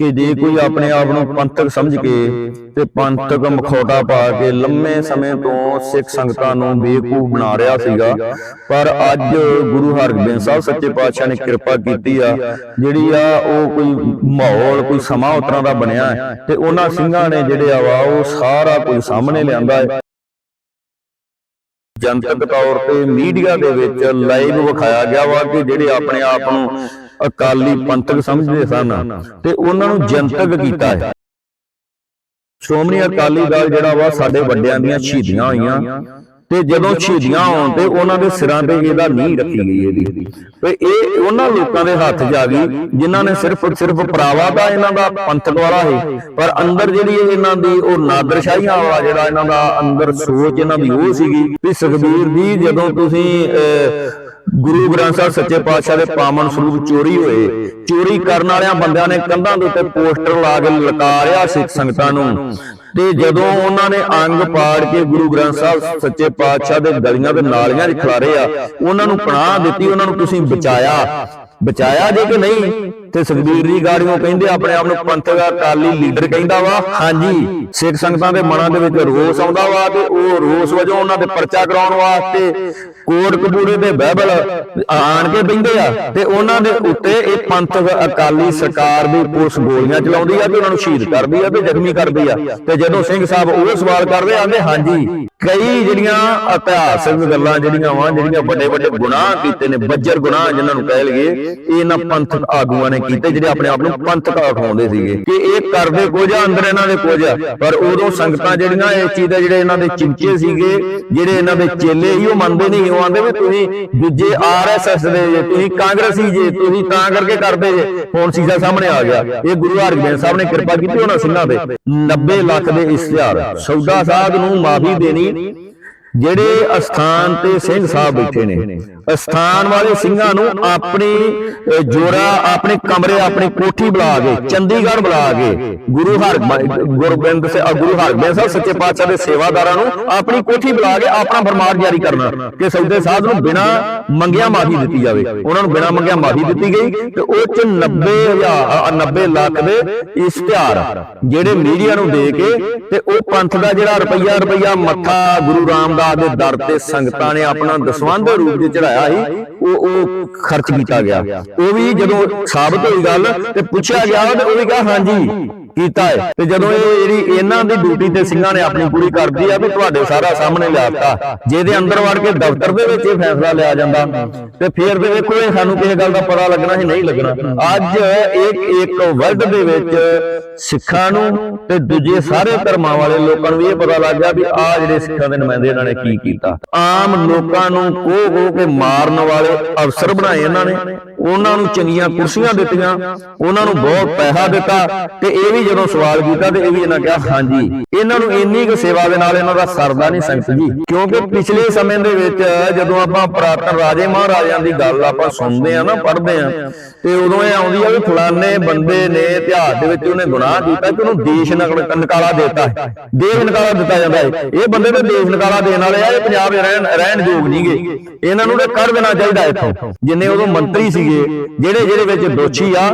ਕਿ ਜੇ ਕੋਈ ਆਪਣੇ ਆਪ ਨੂੰ ਪੰਥਕ ਸਮਝ ਕੇ ਤੇ ਪੰਥਕ ਮਖੌਟਾ ਪਾ ਕੇ ਲੰਮੇ ਸਮੇਂ ਤੋਂ ਸਿੱਖ ਸੰਗਤਾਂ ਨੂੰ ਬੇਵਕੂਫ ਬਣਾ ਰਿਹਾ ਸੀਗਾ। ਪਰ ਅੱਜ ਗੁਰੂ ਹਰਗੋਬਿੰਦ ਸਾਹਿਬ ਸੱਚੇ ਪਾਤਸ਼ਾਹ ਨੇ ਕਿਰਪਾ ਕੀਤੀ ਆ ਜਿਹੜੀ ਆ ਉਹ ਕੋਈ ਮਾਹੌਲ ਕੋਈ ਸਮਾਂ ਉਸ ਤਰ੍ਹਾਂ ਦਾ ਬਣਿਆ ਤੇ ਉਹਨਾਂ ਸਿੰਘਾਂ ਨੇ ਜਿਹੜੇ ਆ ਵਾ ਉਹ ਸਾਰਾ ਕੁਝ ਸਾਹਮਣੇ ਲਿਆਂਦਾ ਹੈ। ਜਨਤਕ ਤੌਰ ਤੇ ਮੀਡੀਆ ਦੇ ਵਿੱਚ ਲਾਈਵ ਵਿਖਾਇਆ ਗਿਆ ਵਾ ਕਿ ਜਿਹੜੇ ਆਪਣੇ ਆਪ ਨੂੰ ਅਕਾਲੀ ਪੰਥਕ ਸਮਝਦੇ ਸਨ। ਤੇ ਉਹਨਾਂ ਨੂੰ ਜਨਤਕ ਕੀਤਾ ਹੈ। ਸ਼੍ਰੋਮਣੀ ਅਕਾਲੀ ਦਲ ਜਿਹੜਾ ਵਾ ਸਾਡੇ ਵੱਡਿਆਂ ਦੀਆਂ ਸ਼ਹੀਦੀਆਂ ਹੋਈਆਂ। ਤੇ ਜਦੋਂ ਸ਼ਹੀਦੀਆਂ ਹੋਣ ਤੇ ਉਹਨਾਂ ਦੇ ਸਿਰਾਂ ਤੇ ਇਹਦਾ ਨੀਂਹ ਰੱਖੀ ਗਈ ਇਹਦੀ। ਤੇ ਇਹ ਉਹਨਾਂ ਲੋਕਾਂ ਦੇ ਹੱਥ ਆ ਗਈ। ਜਿਨ੍ਹਾਂ ਨੇ ਸਿਰਫ ਸਿਰਫ ਪ੍ਰਾਵਾ ਦਾ ਇਹਨਾਂ ਦਾ ਪੰਥਕ ਵਾਲਾ ਹੈ ਪਰ ਅੰਦਰ ਜਿਹੜੀ ਇਹ ਇਹਨਾਂ ਦੀ ਉਹ ਨਾਦਰਸ਼ਾਹੀਆਂ ਵਾਲਾ ਜਿਹੜਾ ਇਹਨਾਂ ਦਾ ਅੰਦਰ ਸੋਚ ਇਹਨਾਂ ਦੀ ਉਹ ਸੀਗੀ ਵੀ ਸੁਖਬੀਰ ਜੀ ਜਦੋਂ ਤੁਸੀਂ ਗੁਰੂ ਗ੍ਰੰਥ ਸਾਹਿਬ ਸੱਚੇ ਪਾਤਸ਼ਾਹ ਦੇ ਪਾਵਨ ਸਰੂਪ ਚੋਰੀ ਹੋਏ। ਚੋਰੀ ਕਰਨ ਵਾਲਿਆਂ ਬੰਦਿਆਂ ਨੇ ਕੰਧਾਂ ਦੇ ਉੱਤੇ ਪੋਸਟਰ ਲਾ ਕੇ ਲਲਕਾਰਿਆ ਸਿੱਖ ਸੰਗਤਾਂ ਨੂੰ। ਤੇ ਜਦੋਂ ਉਹਨਾਂ ਨੇ ਅੰਗ ਪਾੜ ਕੇ ਗੁਰੂ ਗ੍ਰੰਥ ਸਾਹਿਬ ਸੱਚੇ ਪਾਤਸ਼ਾਹ ਦੇ ਗਲੀਆਂ ਤੇ ਨਾਲੀਆਂ 'ਚ ਖਿਲਾਰੇ ਆ ਉਹਨਾਂ ਨੂੰ ਪਨਾਹ ਦਿੱਤੀ ਉਹਨਾਂ ਨੂੰ ਤੁਸੀਂ ਬਚਾਇਆ। ਬਚਾਇਆ। ਜੇ ਕਿ ਨਹੀਂ ਤੇ ਸੁਖਬੀਰ ਜੀ ਗਾੜੀਆਂ ਕਹਿੰਦੇ ਆਪਣੇ ਆਪ ਨੂੰ ਪੰਥਕ ਅਕਾਲੀ ਲੀਡਰ ਕਹਿੰਦਾ ਵਾ। ਹਾਂਜੀ ਸਿੱਖ ਸੰਗਤਾਂ ਦੇ ਮਨਾਂ ਦੇ ਵਿੱਚ ਰੋਸ ਆਉਂਦਾ ਵਾ ਤੇ ਉਹ ਰੋਸ ਵਜੋਂ ਉਹਨਾਂ ਦੇ ਪਰਚਾ ਕਰਾਉਣ ਵਾਸਤੇ ਕੋਟ ਕਪੂਰੇ ਦੇ ਬਹਿਬਲ ਆਣ ਕੇ ਬੈੰਦੇ ਆ ਤੇ ਉਹਨਾਂ ਦੇ ਉੱਤੇ ਇਹ ਪੰਥਕ ਅਕਾਲੀ ਸਰਕਾਰ ਦੀ ਪੁਲਿਸ ਗੋਲੀਆਂ ਚਲਾਉਂਦੀ ਆ ਤੇ ਉਹਨਾਂ ਨੂੰ ਸ਼ਹੀਦ ਕਰਦੀ ਆ ਤੇ ਜ਼ਖਮੀ ਕਰਦੀ ਆ। ਤੇ ਜਦੋਂ ਸਿੰਘ ਸਾਹਿਬ ਉਹ ਸਵਾਲ ਕਰਦੇ ਆਂਦੇ, ਹਾਂਜੀ, ਕਈ ਜਿਹੜੀਆਂ ਇਤਿਹਾਸਕ ਗੱਲਾਂ ਜਿਹੜੀਆਂ ਵਾ, ਜਿਹੜੀਆਂ ਵੱਡੇ ਵੱਡੇ ਗੁਨਾਹ ਕੀਤੇ ਨੇ, ਬੱਜਰ ਗੁਨਾਹ ਜਿਨ੍ਹਾਂ ਨੂੰ ਕਹਿ ਲਈਏ ਇਹਨਾਂ ਪੰਥਕ ਆਗੂਆਂ ਨੇ ਕੀਤੇ, ਜਿਹੜੇ ਆਪਣੇ ਆਪ ਨੂੰ ਪੰਥਕ ਅਖਾਉਂਦੇ ਸੀਗੇ। ਕਿ ਇਹ ਕਰਦੇ ਕੁਝ ਆ, ਅੰਦਰ ਇਹਨਾਂ ਦੇ ਕੁਝ ਆ, ਪਰ ਉਦੋਂ ਸੰਗਤਾਂ ਜਿਹੜੀਆਂ ਇਸ ਚੀਜ਼ ਦੇ ਜਿਹੜੇ ਇਹਨਾਂ ਦੇ ਚਿੰਚੇ ਸੀਗੇ, ਜਿਹੜੇ ਇਹਨਾਂ ਦੇ ਚੇਲੇ ਸੀ, ਉਹ ਮੰਨਦੇ ਨਹੀਂ ਉਹ ਆਂਦੇ ਵੀ ਤੁਸੀਂ ਦੂਜੇ ਆਰਐਸਐਸ ਦੇ ਜੇ, ਤੁਸੀਂ ਕਾਂਗਰਸੀ ਜੇ, ਤੁਸੀਂ ਤਾਂ ਕਰਕੇ ਕਰਦੇ ਜੇ, ਹੁਣ ਸੀਜ਼ਾ ਸਾਹਮਣੇ ਆ ਗਿਆ। ਇਹ ਗੁਰੂ ਹਰਗੋਬਿੰਦ ਸਾਹਿਬ ਨੇ ਕਿਰਪਾ ਕੀਤੀ ਉਹਨਾਂ ਸਿੰਘਾਂ ਤੇ। 90 ਲੱਖ ਦੇ ਇਸ਼ਤਿਹਾਰ ਸੌਦਾ ਸਾਧ ਨੂੰ ਮਾਫੀ ਦੇਣੀ ਜਿਹੜੇ ਅਸਥਾਨ ਤੇ ਸਿੰਘ ਸਾਹਿਬ ਬੈਠੇ ਨੇ। ਅਸਥਾਨ ਵਾਲੇ ਸਿੰਘਾਂ ਨੂੰ ਆਪਣੀ ਜੋਰਾ ਆਪਣੇ ਕਮਰੇ ਆਪਣੀ ਕੋਠੀ ਬੁਲਾ ਕੇ ਚੰਡੀਗੜ੍ਹ ਬੁਲਾ ਕੇ ਗੁਰੂ ਹਰ ਗੁਰਬਿੰਦ ਸੇ ਗੁਰੂ ਹਰਗੋਬਿੰਦ ਸਾਹਿਬ ਸੱਚੇ ਪਾਤਸ਼ਾਹ ਦੇ ਸੇਵਾਦਾਰਾਂ ਨੂੰ ਆਪਣੀ ਕੋਠੀ ਬੁਲਾ ਕੇ ਆਪਣਾ ਫਰਮਾਨ ਜਾਰੀ ਕਰਨਾ ਕਿ ਸੌਦੇ ਸਾਧ ਨੂੰ ਬਿਨਾ ਮੰਗਿਆ ਮਾਫੀ ਦਿੱਤੀ ਜਾਵੇ। ਉਹਨਾਂ ਨੂੰ ਬਿਨਾ ਮੰਗਿਆ ਮਾਫੀ ਦਿੱਤੀ ਗਈ ਤੇ ਉਹ ਚ 90 ਹਜ਼ਾਰ 90 ਲੱਖ ਦੇ ਇਸ਼ਤਿਹਾਰ ਜਿਹੜੇ ਮੀਡੀਆ ਨੂੰ ਦੇ ਕੇ ਤੇ ਉਹ ਪੰਥ ਦਾ ਜਿਹੜਾ ਰੁਪਈਆ ਰੁਪਈਆ ਮੱਥਾ ਗੁਰੂ ਰਾਮਦਾਸ ਦੇ ਦਰ ਤੇ ਸੰਗਤਾਂ ਨੇ ਆਪਣਾ ਦਸਵੰਧ ਦੇ ਰੂਪ ਵਿੱਚ ਚੜਾਇਆ ਸੀ, ਉਹ ਉਹ ਖਰਚ ਕੀਤਾ ਗਿਆ। ਉਹ ਵੀ ਜਦੋਂ ਸਾਬਤ ਹੋਈ ਗੱਲ ਤੇ ਪੁੱਛਿਆ ਗਿਆ ਤੇ ਉਹ ਵੀ ਕਹਾ, ਹਾਂਜੀ ਕੀਤਾ ਹੈ। ਤੇ ਜਦੋਂ ਇਹ ਜਿਹੜੀ ਇਹਨਾਂ ਦੀ ਡਿਊਟੀ ਤੇ ਸਿੰਘਾਂ ਨੇ ਆਪਣੀ ਪੂਰੀ ਕਰਦੀ ਆ, ਵੀ ਤੁਹਾਡੇ ਸਾਰਾ ਸਾਹਮਣੇ ਲਿਆਤਾ ਜਿਹਦੇ ਅੰਦਰ ਵੜ ਕੇ ਦਫ਼ਤਰ ਦੇ ਵਿੱਚ ਇਹ ਫੈਸਲਾ ਲਿਆ ਜਾਂਦਾ। ਤੇ ਫਿਰ ਤੇ ਵੇਖੋ, ਇਹ ਸਾਨੂੰ ਕਿਸੇ ਗੱਲ ਦਾ ਪਤਾ ਲੱਗਣਾ ਹੀ ਨਹੀਂ ਲੱਗਣਾ। ਅੱਜ ਇੱਕ ਇੱਕ ਵਰਲਡ ਦੇ ਵਿੱਚ ਸਿੱਖਾਂ ਨੂੰ ਤੇ ਦੂਜੇ ਸਾਰੇ ਧਰਮਾਂ ਵਾਲੇ ਲੋਕਾਂ ਨੂੰ ਇਹ ਪਤਾ ਲੱਗ ਗਿਆ ਵੀ ਆਹ ਜਿਹੜੇ ਸਿੱਖਾਂ ਦੇ ਨੁਮਾਇੰਦੇ ਇਹਨਾਂ ਨੇ ਕੀ ਕੀਤਾ। ਆਮ ਲੋਕਾਂ ਨੂੰ ਕੋਹ ਕੋਹ ਕੇ ਮਾਰਨ ਵਾਲੇ ਅਫਸਰ ਬਣਾਏ ਇਹਨਾਂ ਨੇ। ਉਹਨਾਂ ਨੂੰ ਚੰਗੀਆਂ ਕੁਰਸੀਆਂ ਦਿੱਤੀਆਂ, ਉਹਨਾਂ ਨੂੰ ਬਹੁਤ ਪੈਸਾ ਦਿੱਤਾ ਤੇ ਇਹ ਵੀ ਜਦੋਂ ਸਵਾਲ ਕੀਤਾ ਤੇ ਇਹ ਵੀ ਇਹਨਾਂ ਕਿਹਾ, ਹਾਂਜੀ। ਇਹਨਾਂ ਨੂੰ ਇੰਨੀ ਕੁ ਸੇਵਾ ਦੇ ਨਾਲ ਇਹਨਾਂ ਦਾ ਸਰਦਾ ਨਹੀਂ ਸੰਗਤ ਜੀ। ਕਿਉਂਕਿ ਪਿਛਲੇ ਸਮੇਂ ਦੇ ਵਿੱਚ ਜਦੋਂ ਆਪਾਂ ਪ੍ਰਾਤਨ ਰਾਜੇ ਮਹਾਰਾਜਿਆਂ ਦੀ ਗੱਲ ਆਪਾਂ ਸੁਣਦੇ ਆ ਨਾ, ਪੜ੍ਹਦੇ ਆ ਤੇ ਉਦੋਂ ਇਹ ਆਉਂਦੀ ਆ ਵੀ ਫਲਾਣੇ ਬੰਦੇ ਨੇ ਇਤਿਹਾਸ ਦੇ ਵਿੱਚ ਉਹਨੇ ਗੁਨਾਹ ਕੀਤਾ ਕਿ ਉਹਨੂੰ ਦੇਸ਼ ਨਕ- ਨਿਕਾਲਾ ਦੇਤਾ ਦੇਸ਼ ਨਿਕਾਲਾ ਦਿੱਤਾ ਜਾਂਦਾ ਹੈ। ਇਹ ਬੰਦੇ ਤੇ ਦੇਸ਼ ਨਿਕਾਲਾ ਦੇਣ ਵਾਲੇ ਆ, ਇਹ ਪੰਜਾਬ ਰਹਿਣ ਰਹਿਣ ਯੋਗ ਨਹੀਂਗੇ ਇਹਨਾਂ ਨੂੰ ਤੇ ਕੱਢ ਦੇਣਾ ਚਾਹੀਦਾ ਇੱਥੋਂ। ਜਿੰਨੇ ਉਦੋਂ ਮੰਤਰੀ ਸੀਗੇ। ਜਿਹੜੇ ਜਿਹੜੇ ਵਿੱਚ ਦੋਸ਼ੀ ਆ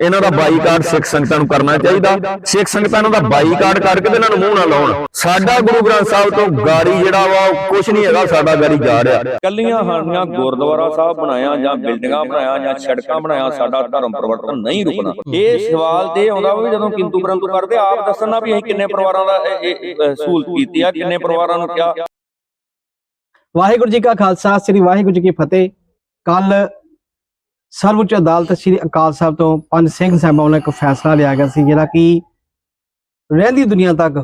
ਇਹਨਾਂ ਦਾ ਬਾਈਕਾਟ ਸਿੱਖ ਸੰਗਤਾਂ ਨੂੰ ਕਰਨਾ ਚਾਹੀਦਾ। ਸਿੱਖ ਸੰਗਤਾਂ ਇਹਨਾਂ ਦਾ ਬਾਈਕਾਟ ਕਰਕੇ ਤੇ ਇਹਨਾਂ ਨੂੰ ਮੂੰਹ ਨਾ ਲਾਉਣ। ਸਾਡਾ ਗੁਰੂ ਗ੍ਰੰਥ ਸਾਹਿਬ ਤੋਂ ਗਾੜੀ ਜਿਹੜਾ ਵਾ ਉਹ ਕੁਝ ਨਹੀਂ ਹੈਗਾ ਸਾਡਾ ਗਾੜੀ ਜਾ ਰਿਹਾ। ਕੱਲੀਆਂ ਹਾਣੀਆਂ ਗੁਰਦੁਆਰਾ ਸਾਹਿਬ ਬਣਾਇਆ ਜਾਂ ਬਿਲਡਿੰਗਾਂ ਬਣਾਇਆ ਜਾਂ ਸੜਕਾਂ ਬਣਾਇਆ ਸਾਡਾ ਧਰਮ ਪਰਿਵਰਤਨ ਨਹੀਂ ਰੁਕਣਾ। ਇਹ ਸਵਾਲ ਤੇ ਆਉਂਦਾ ਵੀ ਜਦੋਂ ਕਿੰਤੂ ਪਰੰਤੂ ਕਰਦੇ ਆਪ ਦੱਸਣਾ ਵੀ ਅਸੀਂ ਕਿੰਨੇ ਪਰਿਵਾਰਾਂ ਦਾ ਸਹੂਲਤ ਕੀਤੀ ਆ ਕਿੰਨੇ ਪਰਿਵਾਰਾਂ ਨੂੰ ਕਿਹਾ। ਵਾਹਿਗੁਰੂ ਜੀ ਕਾ ਖਾਲਸਾ ਸ੍ਰੀ ਵਾਹਿਗੁਰੂ ਜੀ ਕੀ ਫਤਿਹ। ਕੱਲ ਸਰਵਉੱਚ ਅਦਾਲਤ ਸ੍ਰੀ ਅਕਾਲ ਸਾਹਿਬ ਤੋਂ ਪੰਜ ਸਿੰਘ ਸਾਹਿਬਾਂ ਵੱਲੋਂ ਇੱਕ ਫੈਸਲਾ ਲਿਆ ਗਿਆ ਸੀ, ਜਿਹੜਾ ਕਿ ਰਹਿੰਦੀ ਦੁਨੀਆ ਤੱਕ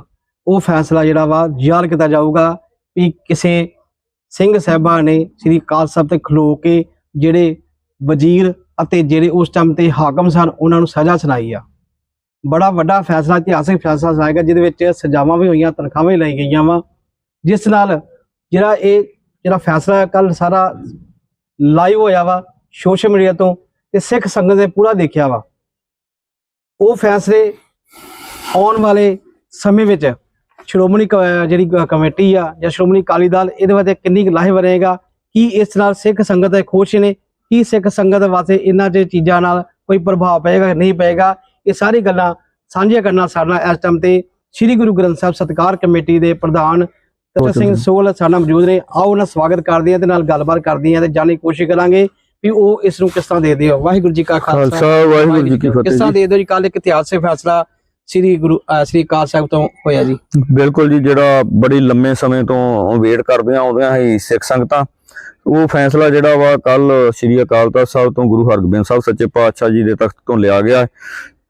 ਉਹ ਫੈਸਲਾ ਜਿਹੜਾ ਵਾ ਯਾਦ ਕੀਤਾ ਜਾਊਗਾ ਵੀ ਕਿਸੇ ਸਿੰਘ ਸਾਹਿਬਾਂ ਨੇ ਸ੍ਰੀ ਅਕਾਲ ਸਾਹਿਬ ਤੇ ਖਲੋ ਕੇ ਜਿਹੜੇ ਵਜ਼ੀਰ ਅਤੇ ਜਿਹੜੇ ਉਸ ਟਾਈਮ ਤੇ ਹਾਕਮ ਸਨ, ਉਹਨਾਂ ਨੂੰ ਸਜ਼ਾ ਸੁਣਾਈ ਆ। ਬੜਾ ਵੱਡਾ ਫੈਸਲਾ, ਇਤਿਹਾਸਿਕ ਫੈਸਲਾ ਸੁਣਾਇਆ ਗਿਆ, ਜਿਹਦੇ ਵਿੱਚ ਸਜ਼ਾਵਾਂ ਵੀ ਹੋਈਆਂ, ਤਨਖਾਹਾਂ ਵੀ ਲਈ ਗਈਆਂ ਵਾ। ਜਿਸ ਨਾਲ ਜਿਹੜਾ ਇਹ ਜਿਹੜਾ ਫੈਸਲਾ ਕੱਲ ਸਾਰਾ ਲਾਈਵ ਹੋਇਆ ਵਾ ਸੋਸ਼ਲ ਮੀਡੀਆ ਤੋਂ ਤੇ ਸਿੱਖ ਸੰਗਤ ਨੇ ਪੂਰਾ ਦੇਖਿਆ ਵਾ। ਉਹ ਫੈਸਲੇ ਆਉਣ ਵਾਲੇ ਸਮੇਂ ਵਿੱਚ ਸ਼੍ਰੋਮਣੀ ਜਿਹੜੀ ਕਮੇਟੀ ਆ ਜਾਂ ਸ਼੍ਰੋਮਣੀ ਅਕਾਲੀ ਦਲ ਇਹਦੇ ਵਾਸਤੇ ਕਿੰਨੀ ਲਾਹੇਵੰਦ ਰਹੇਗਾ? ਕੀ ਇਸ ਨਾਲ ਸਿੱਖ ਸੰਗਤ ਦੇ ਖੁਸ਼ ਨੇ? ਕੀ ਸਿੱਖ ਸੰਗਤ ਵਾਸਤੇ ਇਹਨਾਂ ਜੇ ਚੀਜ਼ਾਂ ਨਾਲ ਕੋਈ ਪ੍ਰਭਾਵ ਪਏਗਾ ਨਹੀਂ ਪਏਗਾ? ਇਹ ਸਾਰੀ ਗੱਲਾਂ ਸਾਂਝੀਆਂ ਕਰਨਾ ਸਾਡੇ ਨਾਲ ਇਸ ਟਾਈਮ ਤੇ ਸ੍ਰੀ ਗੁਰੂ ਗ੍ਰੰਥ ਸਾਹਿਬ ਸਤਿਕਾਰ ਕਮੇਟੀ ਦੇ ਪ੍ਰਧਾਨ ਤਰ ਸਿੰਘ ਸੋਲ ਸਾਡੇ ਮੌਜੂਦ ਨੇ। ਆਓ ਉਹਨਾਂ ਦਾ ਸਵਾਗਤ ਕਰਦੇ ਹਾਂ ਤੇ ਨਾਲ ਗੱਲਬਾਤ ਕਰਦੇ ਹਾਂ ਤੇ ਜਾਣਨ ਦੀ ਕੋਸ਼ਿਸ਼ ਕਰਾਂਗੇ। ਵੀ ਉਹ ਇਸ ਨੂੰ ਕਿਸ ਤਰ੍ਹਾਂ ਦੇਖਦੇ ਹੋ ਵਾਹਿਗੁਰੂ ਜੀ ਕਾ ਖਾਲਸਾ। ਵਾਹਿਗੁਰੂ ਜੀ ਕੀ ਕਿਸ ਫਤਿਹ ਤਰ੍ਹਾਂ ਜੀ ਦੇਖਦੇ ਹੋ ਜੀ? ਕੱਲ ਇੱਕ ਇਤਿਹਾਸਕ ਫੈਸਲਾ ਸ੍ਰੀ ਗੁਰੂ ਸ੍ਰੀ ਅਕਾਲ ਸਾਹਿਬ ਤੋਂ ਹੋਇਆ ਜੀ। ਬਿਲਕੁਲ ਜੀ ਜਿਹੜਾ ਬੜੀ ਲੰਮੇ ਸਮੇਂ ਤੋਂ ਵੇਟ ਕਰਦੇ ਆਉਂਦੇ ਆ ਹੀ ਸਿੱਖ ਸੰਗਤਾਂ। ਉਹ ਫੈਸਲਾ ਜਿਹੜਾ ਵਾ ਕੱਲ ਸ੍ਰੀ ਅਕਾਲ ਤਖਤ ਸਾਹਿਬ ਤੋਂ ਗੁਰੂ ਹਰਗੋਬਿੰਦ ਸਾਹਿਬ ਸੱਚੇ ਪਾਤਸ਼ਾਹ ਜੀ ਦੇ ਤਖਤ ਤੋਂ ਲਿਆ ਗਿਆ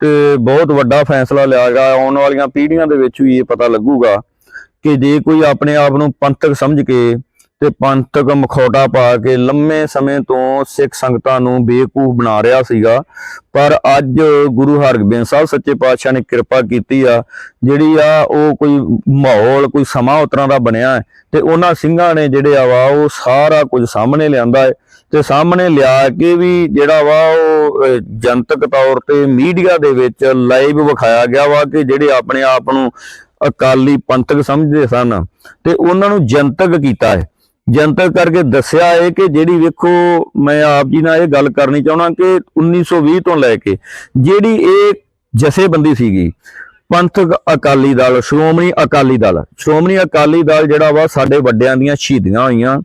ਤੇ ਬਹੁਤ ਵੱਡਾ ਫੈਸਲਾ ਲਿਆ ਗਿਆ। ਆਉਣ ਵਾਲੀਆਂ ਪੀੜ੍ਹੀਆਂ ਦੇ ਵਿੱਚ ਵੀ ਇਹ ਪਤਾ ਲੱਗੂਗਾ ਕਿ ਜੇ ਕੋਈ ਆਪਣੇ ਆਪ ਨੂੰ ਪੰਥਕ ਸਮਝ ਕੇ ਤੇ ਪੰਥਕ ਮਖੌਟਾ ਪਾ ਕੇ ਲੰਮੇ ਸਮੇਂ ਤੋਂ ਸਿੱਖ ਸੰਗਤਾਂ ਨੂੰ ਬੇਕੂਫ ਬਣਾ ਰਿਹਾ ਸੀਗਾ। ਪਰ ਅੱਜ ਗੁਰੂ ਹਰਗੋਬਿੰਦ ਸਾਹਿਬ ਸੱਚੇ ਪਾਤਸ਼ਾਹ ਨੇ ਕਿਰਪਾ ਕੀਤੀ ਆ, ਜਿਹੜੀ ਆ ਉਹ ਕੋਈ ਮਾਹੌਲ, ਕੋਈ ਸਮਾਂ ਉਤਰਾਂ ਦਾ ਬਣਿਆ ਹੈ ਤੇ ਉਹਨਾਂ ਸਿੰਘਾਂ ਨੇ ਜਿਹੜੇ ਆ ਵਾ, ਉਹ ਸਾਰਾ ਕੁਝ ਸਾਹਮਣੇ ਲਿਆਂਦਾ ਹੈ ਤੇ ਸਾਹਮਣੇ ਲਿਆ ਕੇ ਵੀ ਜਿਹੜਾ ਵਾ ਉਹ ਜਨਤਕ ਤੌਰ ਤੇ ਮੀਡੀਆ ਦੇ ਵਿੱਚ ਲਾਈਵ ਵਿਖਾਇਆ ਗਿਆ ਵਾ ਕਿ ਜਿਹੜੇ ਆਪਣੇ ਆਪ ਨੂੰ ਅਕਾਲੀ ਪੰਥਕ ਸਮਝਦੇ ਸਨ ਤੇ ਉਹਨਾਂ ਨੂੰ ਜਨਤਕ ਕੀਤਾ ਹੈ। ਜਨਤਕ ਕਰਕੇ ਦੱਸਿਆ ਹੈ ਕਿ ਜਿਹੜੀ ਵੇਖੋ, ਮੈਂ ਆਪ ਜੀ ਨਾਲ ਇਹ ਗੱਲ ਕਰਨੀ ਚਾਹਣਾ ਕਿ 1920 ਤੋਂ ਲੈ ਕੇ ਜਿਹੜੀ ਇਹ ਜਥੇਬੰਦੀ ਸੀਗੀ, ਪੰਥਕ ਅਕਾਲੀ ਦਲ, ਸ਼੍ਰੋਮਣੀ ਅਕਾਲੀ ਦਲ, ਸ਼੍ਰੋਮਣੀ ਅਕਾਲੀ ਦਲ ਜਿਹੜਾ ਵਾ ਸਾਡੇ ਵੱਡਿਆਂ ਦੀਆਂ ਸ਼ਹੀਦੀਆਂ ਹੋਈਆਂ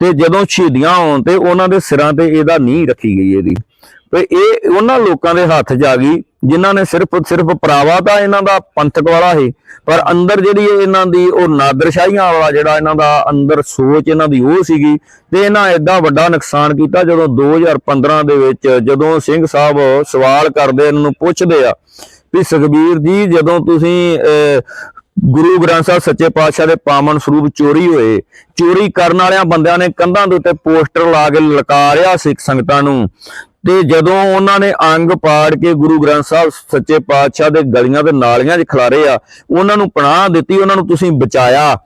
ਤੇ ਜਦੋਂ ਸ਼ਹੀਦੀਆਂ ਹੋਣ ਤੇ ਉਹਨਾਂ ਦੇ ਸਿਰਾਂ ਤੇ ਇਹਦਾ ਨੀਂਹ ਰੱਖੀ ਗਈ ਇਹਦੀ। ਤੇ ਇਹ ਉਹਨਾਂ ਲੋਕਾਂ ਦੇ ਹੱਥ 'ਚ ਆ ਗਈ ਜਿਨ੍ਹਾਂ ਨੇ ਸਿਰਫ ਸਿਰਫ ਪਰਾਵਾ ਤਾਂ ਇਹਨਾਂ ਦਾ ਪੰਥਕ ਵਾਲਾ ਹੈ ਪਰ ਅੰਦਰ ਜਿਹੜੀ ਇਹਨਾਂ ਦੀ ਉਹ ਨਾਦਰਸ਼ਾਹੀਆਂ ਵਾਲਾ ਜਿਹੜਾ ਇਹਨਾਂ ਦਾ ਅੰਦਰ ਸੋਚ ਇਹਨਾਂ ਦੀ ਉਹ ਸੀਗੀ ਤੇ ਇਹਨਾਂ ਐਡਾ ਵੱਡਾ ਨੁਕਸਾਨ ਕੀਤਾ ਜਦੋਂ 2015 ਦੇ ਵਿੱਚ ਜਦੋਂ ਸਿੰਘ ਸਾਹਿਬ ਸਵਾਲ ਕਰਦੇ ਇਹਨਾਂ ਨੂੰ ਪੁੱਛਦੇ ਆ ਵੀ ਸੁਖਬੀਰ ਜੀ ਜਦੋਂ ਤੁਸੀਂ ਅਹ, ਗੁਰੂ ਗ੍ਰੰਥ ਸਾਹਿਬ ਸੱਚੇ ਪਾਤਸ਼ਾਹ ਦੇ ਪਾਵਨ ਸਰੂਪ ਚੋਰੀ ਹੋਏ। ਚੋਰੀ ਕਰਨ ਵਾਲਿਆਂ ਬੰਦਿਆਂ ਨੇ ਕੰਧਾਂ ਦੇ ਉੱਤੇ ਪੋਸਟਰ ਲਾ ਕੇ ਲਲਕਾਰਿਆ ਸਿੱਖ ਸੰਗਤਾਂ ਨੂੰ। ਤੇ ਜਦੋਂ ਉਹਨਾਂ ਨੇ ਅੰਗ ਪਾੜ ਕੇ ਗੁਰੂ ਗ੍ਰੰਥ ਸਾਹਿਬ ਸੱਚੇ ਪਾਤਸ਼ਾਹ ਦੇ ਗਲੀਆਂ ਤੇ ਨਾਲੀਆਂ 'ਚ ਖਿਲਾਰੇ ਆ, ਉਹਨਾਂ ਨੂੰ ਪਨਾਹ ਦਿੱਤੀ, ਉਹਨਾਂ ਨੂੰ ਤੁਸੀਂ ਬਚਾਇਆ।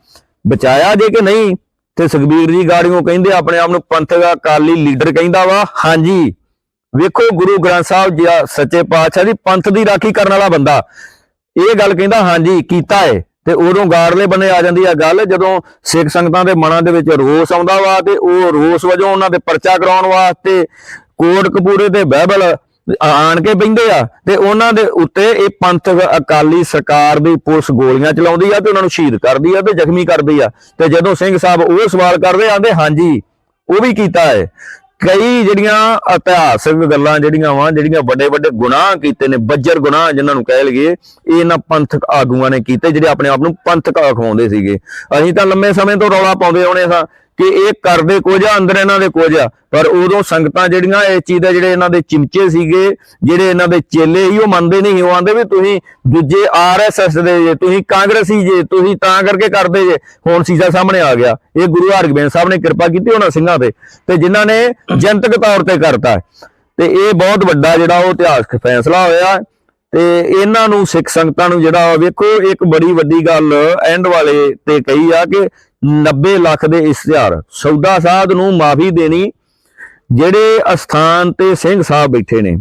ਬਚਾਇਆ ਜੇ ਕਿ ਨਹੀਂ? ਤੇ ਸੁਖਬੀਰ ਜੀ ਗਾੜੀਆਂ ਕਹਿੰਦੇ ਆਪਣੇ ਆਪ ਨੂੰ ਪੰਥਕ ਅਕਾਲੀ ਲੀਡਰ ਕਹਿੰਦਾ ਵਾ। ਹਾਂਜੀ। ਵੇਖੋ ਗੁਰੂ ਗ੍ਰੰਥ ਸਾਹਿਬ ਜੀ ਸੱਚੇ ਪਾਤਸ਼ਾਹ ਦੀ ਪੰਥ ਦੀ ਰਾਖੀ ਕਰਨ ਵਾਲਾ ਬੰਦਾ। ਇਹ ਗੱਲ ਕਹਿੰਦਾ, ਹਾਂਜੀ, ਕੀਤਾ ਏ। ਤੇ ਉਦੋਂ ਗਾੜਲੇ ਬੰਨੇ ਆ ਜਾਂਦੀ ਆ ਗੱਲ, ਜਦੋਂ ਸਿੱਖ ਸੰਗਤਾਂ ਦੇ ਮਨਾਂ ਦੇ ਵਿੱਚ ਰੋਸ ਆਉਂਦਾ ਵਾ ਤੇ ਉਹ ਰੋਸ ਵਜੋਂ ਉਹਨਾਂ ਦੇ ਪਰਚਾ ਕਰਾਉਣ ਵਾਸਤੇ ਕੋਟ ਕਪੂਰੇ ਤੇ ਬਹਿਬਲ ਆਣ ਕੇ ਬੈਂਦੇ ਆ ਤੇ ਉਹਨਾਂ ਦੇ ਉੱਤੇ ਇਹ ਪੰਥਕ ਅਕਾਲੀ ਸਰਕਾਰ ਦੀ ਪੁਲਿਸ ਗੋਲੀਆਂ ਚਲਾਉਂਦੀ ਆ ਤੇ ਉਹਨਾਂ ਨੂੰ ਸ਼ਹੀਦ ਕਰਦੀ ਆ ਤੇ ਜ਼ਖਮੀ ਕਰਦੀ ਆ। ਤੇ ਜਦੋਂ ਸਿੰਘ ਸਾਹਿਬ ਉਹ ਸਵਾਲ ਕਰਦੇ ਆਂਦੇ, ਹਾਂਜੀ, ਉਹ ਵੀ ਕੀਤਾ ਹੈ ਕਈ ਜਿਹੜੀਆਂ ਇਤਿਹਾਸਕ ਗੱਲਾਂ ਜਿਹੜੀਆਂ ਵਾ, ਜਿਹੜੀਆਂ ਵੱਡੇ ਵੱਡੇ ਗੁਨਾਹ ਕੀਤੇ ਨੇ, ਬੱਜਰ ਗੁਨਾਹ ਜਿਨ੍ਹਾਂ ਨੂੰ ਕਹਿ ਲਈਏ, ਇਹ ਇਹਨਾਂ ਪੰਥਕ ਆਗੂਆਂ ਨੇ ਕੀਤੇ, ਜਿਹੜੇ ਆਪਣੇ ਆਪ ਨੂੰ ਪੰਥਕ ਅਖਵਾਉਂਦੇ ਸੀਗੇ। ਅਸੀਂ ਤਾਂ ਲੰਮੇ ਸਮੇਂ ਤੋਂ ਰੌਲਾ ਪਾਉਂਦੇ ਆਉਣੇ ਸਾਂ। ਕਿ ਇਹ ਕਰਦੇ ਕੁਝ ਆ, ਅੰਦਰ ਇਹਨਾਂ ਦੇ ਕੁਝ ਆ। ਪਰ ਉਦੋਂ ਸੰਗਤਾਂ ਜਿਹੜੀਆਂ ਇਸ ਚੀਜ਼ ਦੇ ਜਿਹੜੇ ਇਹਨਾਂ ਦੇ ਚਿਮਚੇ ਸੀਗੇ, ਜਿਹੜੇ ਇਹਨਾਂ ਦੇ ਚੇਲੇ ਸੀ, ਉਹ ਮੰਨਦੇ ਨਹੀਂ ਉਹ ਆਂਦੇ ਵੀ ਤੁਸੀਂ ਦੂਜੇ ਆਰਐਸਐਸ ਦੇ ਜੇ, ਤੁਸੀਂ ਕਾਂਗਰਸੀ ਜੇ, ਤੁਸੀਂ ਤਾਂ ਕਰਕੇ ਕਰਦੇ ਜੇ। ਹੁਣ ਸੀਸਾ ਸਾਹਮਣੇ ਆ ਗਿਆ। ਇਹ ਗੁਰੂ ਹਰਗੋਬਿੰਦ ਸਾਹਿਬ ਨੇ ਕਿਰਪਾ ਕੀਤੀ ਉਹਨਾਂ ਸਿੰਘਾਂ ਤੇ। ਤੇ ਜਿਨ੍ਹਾਂ ਨੇ ਜਨਤਕ ਤੌਰ ਤੇ ਕਰਤਾ। ਤੇ ਇਹ ਬਹੁਤ ਵੱਡਾ ਜਿਹੜਾ ਉਹ ਇਤਿਹਾਸਕ ਫੈਸਲਾ ਹੋਇਆ। ਤੇ ਇਹਨਾਂ ਨੂੰ ਸਿੱਖ ਸੰਗਤਾਂ ਨੂੰ ਜਿਹੜਾ ਵੇਖੋ, ਇੱਕ ਬੜੀ ਵੱਡੀ ਗੱਲ ਐਂਡ ਵਾਲੇ ਤੇ ਕਹੀ ਆ ਕਿ 90 ਲੱਖ ਦੇ ਇਸ਼ਤਿਹਾਰ। ਸੌਦਾ ਸਾਧ ਨੂੰ ਮਾਫੀ ਦੇਣੀ ਜਿਹੜੇ ਅਸਥਾਨ ਤੇ ਸਿੰਘ ਸਾਹਿਬ ਬੈਠੇ ਨੇ।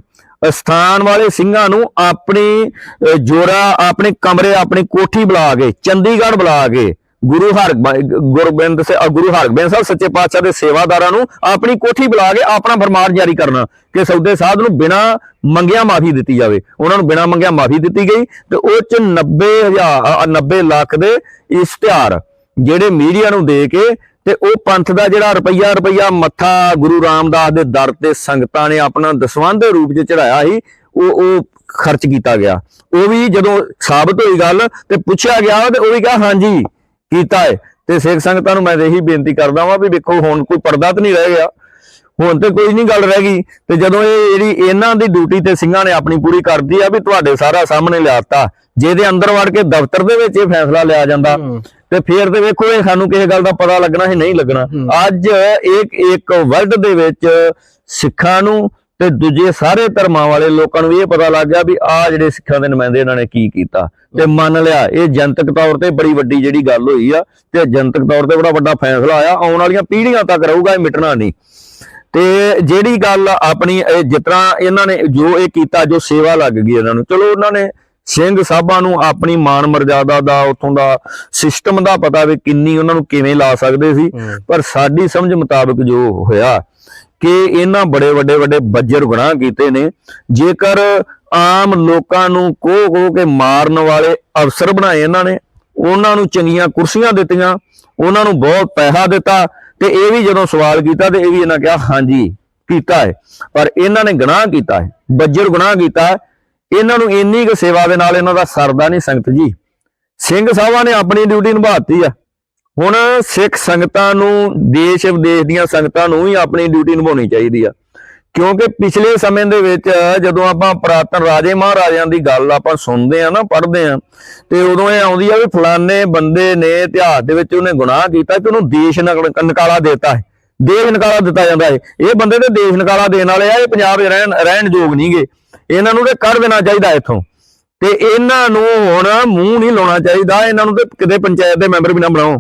ਅਸਥਾਨ ਵਾਲੇ ਸਿੰਘਾਂ ਨੂੰ ਆਪਣੀ ਅਹ, ਜੋਰਾ ਆਪਣੇ ਕਮਰੇ ਆਪਣੀ ਕੋਠੀ ਬੁਲਾ ਕੇ ਚੰਡੀਗੜ੍ਹ ਬੁਲਾ ਕੇ ਗੁਰੂ ਹਰ ਗੁਰਬਿੰਦ ਸੇ ਗੁਰੂ ਹਰਗੋਬਿੰਦ ਸਾਹਿਬ ਸੱਚੇ ਪਾਤਸ਼ਾਹ ਦੇ ਸੇਵਾਦਾਰਾਂ ਨੂੰ ਆਪਣੀ ਕੋਠੀ ਬੁਲਾ ਕੇ ਆਪਣਾ ਫਰਮਾਨ ਜਾਰੀ ਕਰਨਾ ਕਿ ਸੌਦੇ ਸਾਧ ਨੂੰ ਬਿਨਾ ਮੰਗਿਆ ਮਾਫੀ ਦਿੱਤੀ ਜਾਵੇ। ਉਹਨਾਂ ਨੂੰ ਬਿਨਾ ਮੰਗਿਆ ਮਾਫੀ ਦਿੱਤੀ ਗਈ ਤੇ ਉਹ ਚ 90000 90 ਲੱਖ ਦੇ ਇਸ਼ਤਿਹਾਰ ਜਿਹੜੇ ਮੀਡੀਆ ਨੂੰ ਦੇ ਕੇ ਤੇ ਉਹ ਪੰਥ ਦਾ ਜਿਹੜਾ ਰੁਪਈਆ ਰੁਪਈਆ ਮੱਥਾ ਗੁਰੂ ਰਾਮਦਾਸ ਦੇ ਦਰ ਤੇ ਸੰਗਤਾਂ ਨੇ ਆਪਣਾ ਦਸਵੰਧ ਦੇ ਰੂਪ 'ਚ ਚੜਾਇਆ ਸੀ, ਉਹ ਉਹ ਖਰਚ ਕੀਤਾ ਗਿਆ। ਉਹ ਵੀ ਜਦੋਂ ਸਾਬਤ ਹੋਈ ਗੱਲ ਤੇ ਪੁੱਛਿਆ ਗਿਆ ਤੇ ਉਹ ਵੀ ਕਿਹਾ, ਹਾਂਜੀ, ਕੀਤਾ ਹੈ ਤੇ ਸਿੱਖ ਸੰਗਤਾਂ ਨੂੰ ਮੈਂ ਇਹੀ ਬੇਨਤੀ ਕਰਦਾ ਵਾਂ ਵੀ ਵੇਖੋ, ਹੁਣ ਕੋਈ ਪਰਦਾ ਤਾਂ ਨਹੀਂ ਰਹਿ ਗਿਆ। ਹੁਣ ਤੇ ਕੋਈ ਨਹੀਂ ਗੱਲ ਰਹਿ ਗਈ। ਤੇ ਜਦੋਂ ਇਹ ਜਿਹੜੀ ਇਹਨਾਂ ਦੀ ਡਿਊਟੀ ਤੇ ਸਿੰਘਾਂ ਨੇ ਆਪਣੀ ਪੂਰੀ ਕਰਦੀ ਆ ਵੀ ਤੁਹਾਡੇ ਸਾਰਾ ਸਾਹਮਣੇ ਲਿਆਤਾ ਜਿਹਦੇ ਅੰਦਰ ਵੜ ਕੇ ਦਫ਼ਤਰ ਦੇ ਵਿੱਚ ਇਹ ਫੈਸਲਾ ਲਿਆ ਜਾਂਦਾ। ਹੂੰ। ਤੇ ਫੇਰ ਤੇ ਵੇਖੋ ਇਹ ਸਾਨੂੰ ਕਿਸੇ ਗੱਲ ਦਾ ਪਤਾ ਲੱਗਣਾ ਸੀ ਨਹੀਂ ਲੱਗਣਾ। ਹੂੰ। ਅੱਜ ਇੱਕ ਇੱਕ ਵਰਲਡ ਦੇ ਵਿੱਚ ਸਿੱਖਾਂ ਨੂੰ ਤੇ ਦੂਜੇ ਸਾਰੇ ਧਰਮਾਂ ਵਾਲੇ ਲੋਕਾਂ ਨੂੰ ਇਹ ਪਤਾ ਲੱਗ ਗਿਆ ਵੀ ਆ ਜਿਹੜੇ ਸਿੱਖਾਂ ਦੇ ਨੁਮਾਇੰਦੇ ਇਹਨਾਂ ਨੇ ਕੀ ਕੀਤਾ। ਤੇ ਮੰਨ ਲਿਆ ਇਹ ਜਨਤਕ ਤੌਰ ਤੇ ਬੜੀ ਵੱਡੀ ਜਿਹੜੀ ਗੱਲ ਹੋਈ ਆ ਤੇ ਜਨਤਕ ਤੌਰ ਤੇ ਬੜਾ ਵੱਡਾ ਫੈਸਲਾ ਆਇਆ ਆਉਣ ਵਾਲੀਆਂ ਪੀੜ੍ਹੀਆਂ ਤੱਕ ਰਹੂਗਾ ਇਹ ਮਿਟਣਾ ਨਹੀਂ। ਤੇ ਜਿਹੜੀ ਗੱਲ ਆਪਣੀ ਜਿਸ ਤਰ੍ਹਾਂ ਇਹਨਾਂ ਨੇ ਜੋ ਇਹ ਕੀਤਾ ਜੋ ਸੇਵਾ ਲੱਗ ਗਈ ਇਹਨਾਂ ਨੂੰ। ਚਲੋ ਉਹਨਾਂ ਨੇ ਸਿੰਘ ਸਾਹਿਬਾਂ ਨੂੰ ਆਪਣੀ ਮਾਨ ਮਰਜ਼ਾਦਾ ਦਾ ਉਥੋਂ ਦਾ ਸਿਸਟਮ ਦਾ ਪਤਾ ਵੀ ਕਿੰਨੀ ਉਹਨਾਂ ਨੂੰ ਕਿਵੇਂ ਲਾ ਸਕਦੇ ਸੀ। ਪਰ ਸਾਡੀ ਸਮਝ ਮੁਤਾਬਕ ਜੋ ਹੋਇਆ ਕਿ ਇਹਨਾਂ ਬੜੇ ਵੱਡੇ ਵੱਡੇ ਬੱਜਰ ਗੁਨਾਹ ਕੀਤੇ ਨੇ। ਜੇਕਰ ਆਮ ਲੋਕਾਂ ਨੂੰ ਕੋਹ ਕੋਹ ਕੇ ਮਾਰਨ ਵਾਲੇ ਅਫਸਰ ਬਣਾਏ ਇਹਨਾਂ ਨੇ ਉਹਨਾਂ ਨੂੰ ਚੰਗੀਆਂ ਕੁਰਸੀਆਂ ਦਿੱਤੀਆਂ ਉਹਨਾਂ ਨੂੰ ਬਹੁਤ ਪੈਸਾ ਦਿੱਤਾ ਤੇ ਇਹ ਵੀ ਜਦੋਂ ਸਵਾਲ ਕੀਤਾ ਤੇ ਇਹ ਵੀ ਇਹਨਾਂ ਕਿਹਾ, ਹਾਂਜੀ, ਕੀਤਾ ਹੈ। ਪਰ ਇਹਨਾਂ ਨੇ ਗੁਨਾਹ ਕੀਤਾ ਹੈ ਬੱਜਰ ਗੁਨਾਹ ਕੀਤਾ ਇਹਨਾਂ ਨੂੰ ਇੰਨੀ ਕੁ ਸੇਵਾ ਦੇ ਨਾਲ ਇਹਨਾਂ ਦਾ ਸਰਦਾ ਨਹੀਂ ਸੰਗਤ ਜੀ। ਸਿੰਘ ਸਾਹਿਬਾਂ ਨੇ ਆਪਣੀ ਡਿਊਟੀ ਨਿਭਾਤੀ ਆ। ਹੁਣ ਸਿੱਖ ਸੰਗਤਾਂ ਨੂੰ ਦੇਸ਼ ਵਿਦੇਸ਼ ਦੀਆਂ ਸੰਗਤਾਂ ਨੂੰ ਵੀ ਆਪਣੀ ਡਿਊਟੀ ਨਿਭਾਉਣੀ ਚਾਹੀਦੀ ਆ। ਕਿਉਂਕਿ ਪਿਛਲੇ ਸਮੇਂ ਦੇ ਵਿੱਚ ਜਦੋਂ ਆਪਾਂ ਪੁਰਾਤਨ ਰਾਜੇ ਮਹਾਰਾਜਿਆਂ ਦੀ ਗੱਲ ਆਪਾਂ ਸੁਣਦੇ ਆ ਨਾ, ਪੜ੍ਹਦੇ ਆ ਤੇ ਉਦੋਂ ਇਹ ਆਉਂਦੀ ਆ ਵੀ ਫਲਾਣੇ ਬੰਦੇ ਨੇ ਇਤਿਹਾਸ ਦੇ ਵਿੱਚ ਉਹਨੇ ਗੁਨਾਹ ਕੀਤਾ ਤੇ ਉਹਨੂੰ ਦੇਸ਼ ਨਕ- ਨਿਕਾਲਾ ਦਿੱਤਾ ਹੈ। ਦੇਸ਼ ਨਿਕਾਲਾ ਦਿੱਤਾ ਜਾਂਦਾ ਹੈ। ਇਹ ਬੰਦੇ ਤੇ ਦੇਸ਼ ਨਿਕਾਲਾ ਦੇਣ ਵਾਲੇ ਆ, ਇਹ ਪੰਜਾਬ 'ਚ ਰਹਿਣ ਰਹਿਣ ਯੋਗ ਨਹੀਂਗੇ ਇਹਨਾਂ ਨੂੰ ਤੇ ਕੱਢ ਦੇਣਾ ਚਾਹੀਦਾ ਇੱਥੋਂ। ਤੇ ਇਹਨਾਂ ਨੂੰ ਹੁਣ ਮੂੰਹ ਨਹੀਂ ਲਾਉਣਾ ਚਾਹੀਦਾ, ਇਹਨਾਂ ਨੂੰ ਤੇ ਕਿਤੇ ਪੰਚਾਇਤ ਦੇ ਮੈਂਬਰ ਵੀ ਨਾ ਬਣਾਓ।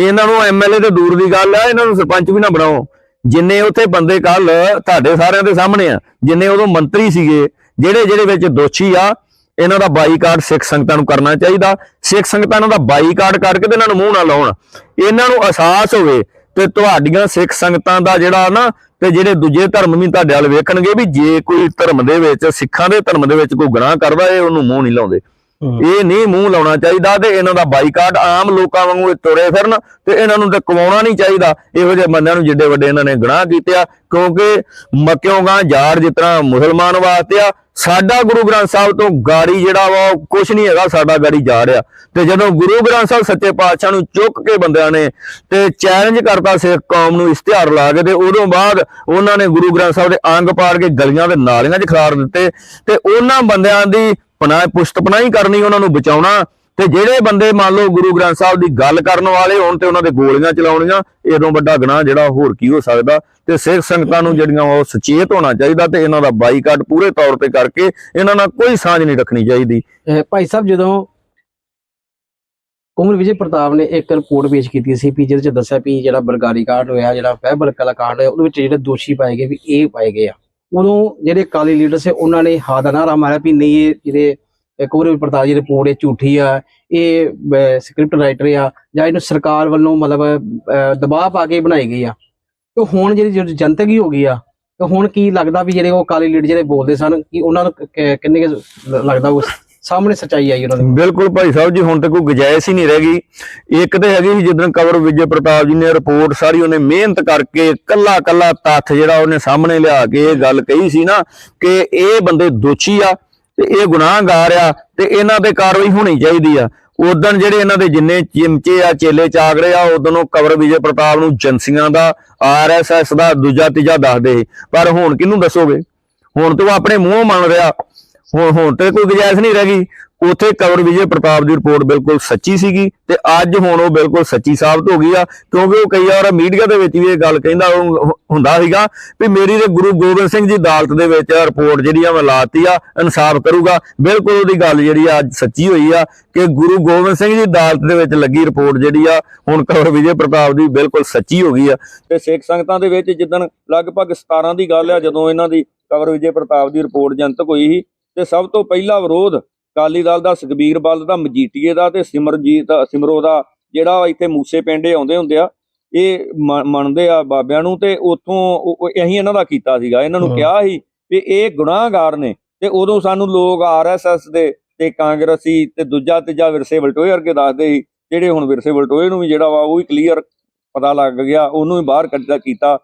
ਇਹਨਾਂ ਨੂੰ ਐਮਐਲਏ ਤੇ ਦੂਰ ਦੀ ਗੱਲ ਆ, ਇਹਨਾਂ ਨੂੰ ਸਰਪੰਚ ਵੀ ਨਾ ਬਣਾਓ। ਜਿੰਨੇ ਉੱਥੇ ਬੰਦੇ ਕੱਲ ਤੁਹਾਡੇ ਸਾਰਿਆਂ ਦੇ ਸਾਹਮਣੇ ਆ, ਜਿੰਨੇ ਉਦੋਂ ਮੰਤਰੀ ਸੀਗੇ, ਜਿਹੜੇ ਜਿਹੜੇ ਵਿੱਚ ਦੋਸ਼ੀ ਆ, ਇਹਨਾਂ ਦਾ ਬਾਈਕਾਟ ਸਿੱਖ ਸੰਗਤਾਂ ਨੂੰ ਕਰਨਾ ਚਾਹੀਦਾ। ਸਿੱਖ ਸੰਗਤਾਂ ਇਹਨਾਂ ਦਾ ਬਾਈਕਾਟ ਕਰਕੇ ਤੇ ਇਹਨਾਂ ਨੂੰ ਮੂੰਹ ਨਾ ਲਾਉਣ। ਇਹਨਾਂ ਨੂੰ ਅਹਿਸਾਸ ਹੋਵੇ ਤੇ ਤੁਹਾਡੀਆਂ ਸਿੱਖ ਸੰਗਤਾਂ ਦਾ ਜਿਹੜਾ ਨਾ, ਤੇ ਜਿਹੜੇ ਦੂਜੇ ਧਰਮ ਵੀ ਤੁਹਾਡੇ ਵੱਲ ਵੇਖਣਗੇ ਵੀ ਜੇ ਕੋਈ ਧਰਮ ਦੇ ਵਿੱਚ, ਸਿੱਖਾਂ ਦੇ ਧਰਮ ਦੇ ਵਿੱਚ ਕੋਈ ਗੁਨਾਹ ਕਰਦਾ, ਇਹ ਉਹਨੂੰ ਮੂੰਹ ਨਹੀਂ ਲਾਉਂਦੇ। ਇਹ ਨਹੀਂ ਮੂੰਹ ਲਾਉਣਾ ਚਾਹੀਦਾ ਤੇ ਇਹਨਾਂ ਦਾ ਬਾਈਕਾਟ ਆਮ ਲੋਕਾਂ ਵਾਂਗੂ ਇਹ ਤੁਰੇ ਫਿਰਨ ਤੇ ਇਹਨਾਂ ਨੂੰ ਤੇ ਕਮਾਉਣਾ ਨਹੀਂ ਚਾਹੀਦਾ। ਇਹੋ ਜਿਹੇ ਬੰਦਿਆਂ ਨੂੰ ਜਿੱਡੇ ਵੱਡੇ ਇਹਨਾਂ ਨੇ ਗੁਨਾਹ ਕੀਤੇ ਆ, ਕਿਉਂਕਿ ਮੱਕਿਓਂਗਾ ਜਾੜ ਜਿਤਨਾ ਮੁਸਲਮਾਨ ਵਾਸਤੇ ਆ, ਸਾਡਾ ਗੁਰੂ ਗ੍ਰੰਥ ਸਾਹਿਬ ਤੋਂ ਗਾੜੀ ਜਿਹੜਾ ਵਾ ਉਹ ਕੁਛ ਨਹੀਂ ਹੈਗਾ, ਸਾਡਾ ਗਾੜੀ ਜਾ ਰਿਹਾ ਤੇ ਜਦੋਂ ਗੁਰੂ ਗ੍ਰੰਥ ਸਾਹਿਬ ਸੱਚੇ ਪਾਤਸ਼ਾਹ ਨੂੰ ਚੁੱਕ ਕੇ ਬੰਦਿਆਂ ਨੇ ਤੇ ਚੈਲੰਜ ਕਰਤਾ ਸਿੱਖ ਕੌਮ ਨੂੰ ਇਸ਼ਤਿਹਾਰ ਲਾ ਕੇ ਤੇ ਉਦੋਂ ਬਾਅਦ ਉਹਨਾਂ ਨੇ ਗੁਰੂ ਗ੍ਰੰਥ ਸਾਹਿਬ ਦੇ ਅੰਗ ਪਾੜ ਕੇ ਗਲੀਆਂ ਦੇ ਨਾਲੀਆਂ 'ਚ ਖਿਲਾਰ ਦਿੱਤੇ ਤੇ ਉਹਨਾਂ ਬੰਦਿਆਂ ਦੀ ਪਨਾਹ ਪੁਸ਼ਤ ਪਨਾਹੀ ਕਰਨੀ ਉਹਨਾਂ ਨੂੰ ਬਚਾਉਣਾ ਤੇ ਜਿਹੜੇ ਬੰਦੇ ਮੰਨ ਲਓ ਗੁਰੂ ਗ੍ਰੰਥ ਸਾਹਿਬ ਦੀ ਗੱਲ ਕਰਨ ਵਾਲੇ ਹੋਣ ਤੇ ਉਹਨਾਂ ਦੇ ਗੋਲੀਆਂ ਚਲਾਉਣੀਆਂ ਇਦੋਂ ਵੱਡਾ ਗੁਨਾਹ ਜਿਹੜਾ ਹੋਰ ਕੀ ਹੋ ਸਕਦਾ ਤੇ ਸਿੱਖ ਸੰਗਤਾਂ ਨੂੰ ਜਿਹੜੀਆਂ ਉਹ ਸੁਚੇਤ ਹੋਣਾ ਚਾਹੀਦਾ ਤੇ ਇਹਨਾਂ ਦਾ ਬਾਈਕਾਟ ਪੂਰੇ ਤੌਰ ਤੇ ਕਰਕੇ ਇਹਨਾਂ ਨਾਲ ਕੋਈ ਸਾਂਝ ਨਹੀਂ ਰੱਖਣੀ ਚਾਹੀਦੀ। ਭਾਈ ਸਾਹਿਬ, ਜਦੋਂ ਕੁਮਰ ਵਿਜੇ ਪ੍ਰਤਾਪ ਨੇ ਇੱਕ ਰਿਪੋਰਟ ਪੇਸ਼ ਕੀਤੀ ਸੀ ਵੀ ਜਿਹਦੇ ਚ ਦੱਸਿਆ ਵੀ ਜਿਹੜਾ ਬਰਗਾਰੀ ਕਾਂਡ ਹੋਇਆ, ਜਿਹੜਾ ਫੈਬਲ ਕਲਾ ਕਾਂਡ ਹੋਇਆ, ਉਹਦੇ ਵਿੱਚ ਜਿਹੜੇ ਦੋਸ਼ੀ ਪਾਏ ਗਏ ਵੀ ਇਹ ਪਾਏ ਗਏ ਆ। ਉਦੋਂ ਜਿਹੜੇ ਕਾਲੀ ਲੀਡਰ ਸੀ, ਉਹਨਾਂ ਨੇ ਹਾਂ ਦਾ ਨਾਰਾ ਮਾਰਿਆ ਵੀ ਨਹੀਂ, ਇਹ ਜਿਹੜੇ ਅਹ ਪ੍ਰਤਾਪ ਦੀ ਰਿਪੋਰਟ ਇਹ ਝੂਠੀ ਆ, ਇਹ ਸਕ੍ਰਿਪਟ ਰਾਈਟਰ ਆ, ਜਾਂ ਇਹਨੂੰ ਸਰਕਾਰ ਵੱਲੋਂ ਮਤਲਬ ਦਬਾਅ ਪਾ ਕੇ ਬਣਾਈ ਗਈ ਆ। ਤੇ ਹੁਣ ਜਿਹੜੀ ਜਿਹੜੀ ਜਨਤਕ ਹੀ ਹੋ ਗਈ ਆ, ਤੇ ਹੁਣ ਕੀ ਲੱਗਦਾ ਵੀ ਜਿਹੜੇ ਉਹ ਕਾਲੀ ਲੀਡਰ ਜਿਹੜੇ ਬੋਲਦੇ ਸਨ, ਕਿ ਉਹਨਾਂ ਨੂੰ ਕਿੰਨੇ ਕੁ ਲੱਗਦਾ ਉਸ ਸਾਹਮਣੇ ਸੱਚਾਈ ਆਈ ਉਹਨਾਂ ਦੀ ਬਿਲਕੁਲ ਭਾਈ ਸਾਹਿਬ ਜੀ, ਹੁਣ ਤਾਂ ਕੋਈ ਗੁਜਾਇਸ਼ ਹੀ ਨਹੀਂ ਰਹਿ ਗਈ। ਇੱਕ ਤੇ ਹੈਗੀ ਸੀ ਜਦੋਂ ਕਵਰ ਵਿਜੇ ਪ੍ਰਤਾਪ ਜੀ ਨੇ ਰਿਪੋਰਟ ਸਾਰੀ, ਉਹਨੇ ਮਿਹਨਤ ਕਰਕੇ ਕੱਲਾ ਕੱਲਾ ਤੱਥ ਜਿਹੜਾ ਉਹਨੇ ਸਾਹਮਣੇ ਲਿਆ ਕੇ ਇਹ ਗੱਲ ਕਹੀ ਸੀ ਨਾ ਕਿ ਇਹ ਬੰਦੇ ਦੋਸ਼ੀ ਆ ਤੇ ਇਹ ਗੁਨਾਹਗਾਰ ਆ ਤੇ ਇਹਨਾਂ ਤੇ ਕਾਰਵਾਈ ਹੋਣੀ ਚਾਹੀਦੀ ਆ। ਉਦੋਂ ਜਿਹੜੇ ਇਹਨਾਂ ਦੇ ਜਿੰਨੇ ਚਿਮਚੇ ਆ, ਚੇਲੇ ਚਾਗੜੇ ਆ, ਉਦੋਂ ਉਹ ਕਵਰ ਵਿਜੇ ਪ੍ਰਤਾਪ ਨੂੰ ਏਜੰਸੀਆਂ ਦਾ ਆਰਐਸਐਸ ਦਾ, ਦੂਜਾ ਤੀਜਾ ਦੱਸਦੇ ਸੀ। ਪਰ ਹੁਣ ਕਿਹਨੂੰ ਦੱਸੋਗੇ? ਹੁਣ ਤੇ ਆਪਣੇ ਮੂੰਹੋਂ ਮੰਨ ਰਿਹਾ। ਹੁਣ ਹੁਣ ਤੇ ਕੋਈ ਗੁਜਾਇਸ਼ ਨਹੀਂ ਰਹਿ ਗਈ। ਉਥੇ ਕਵਰ ਵਿਜੇ ਪ੍ਰਤਾਪ ਦੀ ਰਿਪੋਰਟ ਬਿਲਕੁਲ ਸੱਚੀ ਸੀਗੀ ਤੇ ਅੱਜ ਹੁਣ ਉਹ ਬਿਲਕੁਲ ਸੱਚੀ ਸਾਬਤ ਹੋ ਗਈ ਆ, ਕਿਉਂਕਿ ਉਹ ਕਈ ਵਾਰ ਮੀਡੀਆ ਦੇ ਵਿੱਚ ਵੀ ਇਹ ਗੱਲ ਕਹਿੰਦਾ ਹੁੰਦਾ ਸੀਗਾ ਵੀ ਮੇਰੀ ਤੇ ਗੁਰੂ ਗੋਬਿੰਦ ਸਿੰਘ ਜੀ ਅਦਾਲਤ ਦੇ ਵਿੱਚ ਰਿਪੋਰਟ ਜਿਹੜੀ ਆ ਮੈਂ ਲਾਤੀ ਆ, ਇਨਸਾਫ ਕਰੂਗਾ। ਬਿਲਕੁਲ ਉਹਦੀ ਗੱਲ ਜਿਹੜੀ ਆ ਅੱਜ ਸੱਚੀ ਹੋਈ ਆ ਕਿ ਗੁਰੂ ਗੋਬਿੰਦ ਸਿੰਘ ਜੀ ਅਦਾਲਤ ਦੇ ਵਿੱਚ ਲੱਗੀ ਰਿਪੋਰਟ ਜਿਹੜੀ ਆ, ਹੁਣ ਕਵਰ ਵਿਜੇ ਪ੍ਰਤਾਪ ਦੀ ਬਿਲਕੁਲ ਸੱਚੀ ਹੋ ਗਈ ਆ। ਤੇ ਸਿੱਖ ਸੰਗਤਾਂ ਦੇ ਵਿੱਚ ਜਿੱਦਣ ਲਗਭਗ 17 ਦੀ ਗੱਲ ਆ, ਜਦੋਂ ਇਹਨਾਂ ਦੀ ਕਵਰ ਵਿਜੇ ਪ੍ਰਤਾਪ ਦੀ ਰਿਪੋਰਟ ਜਨਤਕ ਹੋਈ ਸੀ ਤੇ ਸਭ ਤੋਂ ਪਹਿਲਾ ਵਿਰੋਧ ਅਕਾਲੀ ਦਲ ਦਾ ਸੁਖਬੀਰ ਬਲ ਦਾ ਮਜੀਠੀਏ ਦਾ ਤੇ ਸਿਮਰਜੀਤ ਸਿਮਰੋ ਦਾ ਜਿਹੜਾ ਇੱਥੇ ਮੂਸੇ ਪਿੰਡੇ ਆਉਂਦੇ ਹੁੰਦੇ ਆ ਇਹ ਮੰਨਦੇ ਆ ਬਾਬਿਆਂ ਨੂੰ ਤੇ ਉਥੋਂ ਅਸੀਂ ਇਹਨਾਂ ਦਾ ਕੀਤਾ ਸੀਗਾ ਇਹਨਾਂ ਨੂੰ। ਕਿਹਾ ਸੀ ਵੀ ਇਹ ਗੁਨਾਹਗਾਰ ਨੇ ਤੇ ਉਦੋਂ ਸਾਨੂੰ ਲੋਕ ਆਰਐਸਐਸ ਦੇ ਤੇ ਕਾਂਗਰਸੀ ਤੇ ਦੂਜਾ ਤੀਜਾ ਵਿਰਸੇ ਵਲਟੋਏ ਵਰਗੇ ਦੱਸਦੇ ਸੀ ਜਿਹੜੇ ਹੁਣ ਵਿਰਸੇ ਵਲਟੋਏ ਨੂੰ ਵੀ ਜਿਹੜਾ ਵਾ ਉਹ ਵੀ ਕਲੀਅਰ ਪਤਾ ਲੱਗ ਗਿਆ ਉਹਨੂੰ ਵੀ ਬਾਹਰ ਕੱਢਦਾ ਕੀਤਾ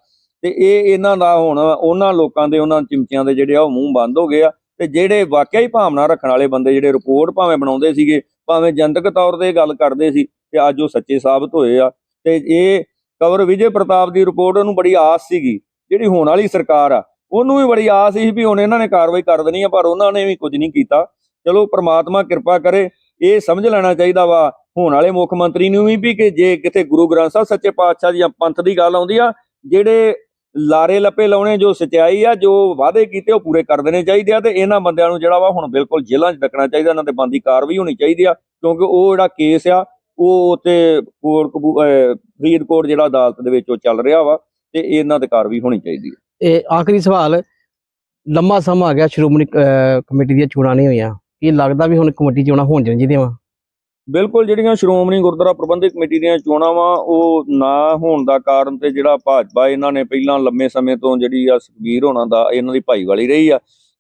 ਤੇ ਇਹ ਇਹਨਾਂ ਦਾ ਹੁਣ ਉਹਨਾਂ ਲੋਕਾਂ ਦੇ ਉਹਨਾਂ ਚਿਮਚਿਆਂ ਦੇ ਜਿਹੜੇ ਆ ਉਹ ਮੂੰਹ ਬੰਦ ਹੋ ਗਏ ਆ ਤੇ ਜਿਹੜੇ ਵਾਕਿਆ ਹੀ ਭਾਵਨਾ ਰੱਖਣ ਵਾਲੇ ਬੰਦੇ ਜਿਹੜੇ ਰਿਪੋਰਟ ਭਾਵੇਂ ਬਣਾਉਂਦੇ ਸੀਗੇ, ਭਾਵੇਂ ਜਨਤਕ ਤੌਰ ਤੇ ਗੱਲ ਕਰਦੇ ਸੀ ਤੇ ਅੱਜ ਉਹ ਸੱਚੇ ਸਾਬਤ ਹੋਏ ਆ, ਤੇ ਇਹ ਕਵਰ ਵਿਜੇ ਪ੍ਰਤਾਪ ਦੀ ਰਿਪੋਰਟ ਉਹਨੂੰ ਬੜੀ ਆਸ ਸੀਗੀ, ਜਿਹੜੀ ਹੋਣ ਵਾਲੀ ਸਰਕਾਰ ਆ, ਉਹਨੂੰ ਵੀ ਬੜੀ ਆਸ ਸੀ ਵੀ ਹੁਣ ਇਹਨਾਂ ਨੇ ਕਾਰਵਾਈ ਕਰ ਦੇਣੀ ਆ, ਪਰ ਉਹਨਾਂ ਨੇ ਵੀ ਕੁਝ ਨਹੀਂ ਕੀਤਾ। ਚਲੋ ਪ੍ਰਮਾਤਮਾ ਕਿਰਪਾ ਕਰੇ, ਇਹ ਸਮਝ ਲੈਣਾ ਚਾਹੀਦਾ ਵਾ, ਹੋਣ ਵਾਲੇ ਮੁੱਖ ਮੰਤਰੀ ਨੂੰ ਵੀ ਵੀ ਕਿ ਜੇ ਕਿਤੇ ਗੁਰੂ ਗ੍ਰੰਥ ਸਾਹਿਬ ਸੱਚੇ ਪਾਤਸ਼ਾਹ ਦੀ ਪੰਥ ਦੀ ਗੱਲ ਆਉਂਦੀ ਆ, ਜਿਹੜੇ ਲਾਰੇ ਲੱਪੇ ਲਾਉਣੇ ਜੋ ਸਚਾਈ ਆ ਜੋ ਵਾਅਦੇ ਕੀਤੇ ਉਹ ਪੂਰੇ ਕਰ ਦੇਣੇ ਚਾਹੀਦੇ ਆ ਤੇ ਇਹਨਾਂ ਬੰਦਿਆਂ ਨੂੰ ਜਿਹੜਾ ਵਾ ਹੁਣ ਬਿਲਕੁਲ ਜੇਲ੍ਹਾਂ 'ਚ ਡੱਕਣਾ ਚਾਹੀਦਾ ਇਹਨਾਂ ਤੇ ਬੰਦੀ ਕਾਰਵਾਈ ਹੋਣੀ ਚਾਹੀਦੀ ਆ ਕਿਉਂਕਿ ਉਹ ਜਿਹੜਾ ਕੇਸ ਆ ਉਹ ਤੇ ਕੋਰਟ ਫਰੀਦਕੋਟ ਜਿਹੜਾ ਅਦਾਲਤ ਦੇ ਵਿੱਚ ਉਹ ਚੱਲ ਰਿਹਾ ਵਾ ਤੇ ਇਹਨਾਂ ਤੇ ਕਾਰਵਾਈ ਹੋਣੀ ਚਾਹੀਦੀ ਹੈ ਇਹ ਆਖਰੀ ਸਵਾਲ ਲੰਮਾ ਸਮਾਂ ਆ ਗਿਆ ਸ਼੍ਰੋਮਣੀ ਅਹ, ਕਮੇਟੀ ਦੀਆਂ ਚੋਣਾਂ ਨਹੀਂ ਹੋਈਆਂ ਕੀ ਲੱਗਦਾ ਵੀ ਹੁਣ ਕਮੇਟੀ ਚੋਣਾਂ ਹੋਣ ਚਾਹੀਦੀਆਂ ਵਾ ਬਿਲਕੁਲ, ਜਿਹੜੀਆਂ ਸ਼੍ਰੋਮਣੀ ਗੁਰਦੁਆਰਾ ਪ੍ਰਬੰਧਕ ਕਮੇਟੀ ਦੀਆਂ ਚੋਣਾਂ ਵਾ, ਉਹ ਨਾ ਹੋਣ ਦਾ ਕਾਰਨ ਤੇ ਜਿਹੜਾ ਭਾਜਪਾ, ਇਹਨਾਂ ਨੇ ਪਹਿਲਾਂ ਲੰਮੇ ਸਮੇਂ ਤੋਂ ਜਿਹੜੀ ਆ ਸੁਖਬੀਰ ਹੋਣਾ ਦਾ, ਇਹਨਾਂ ਦੀ ਭਾਈਵਾਲੀ ਰਹੀ ਆ।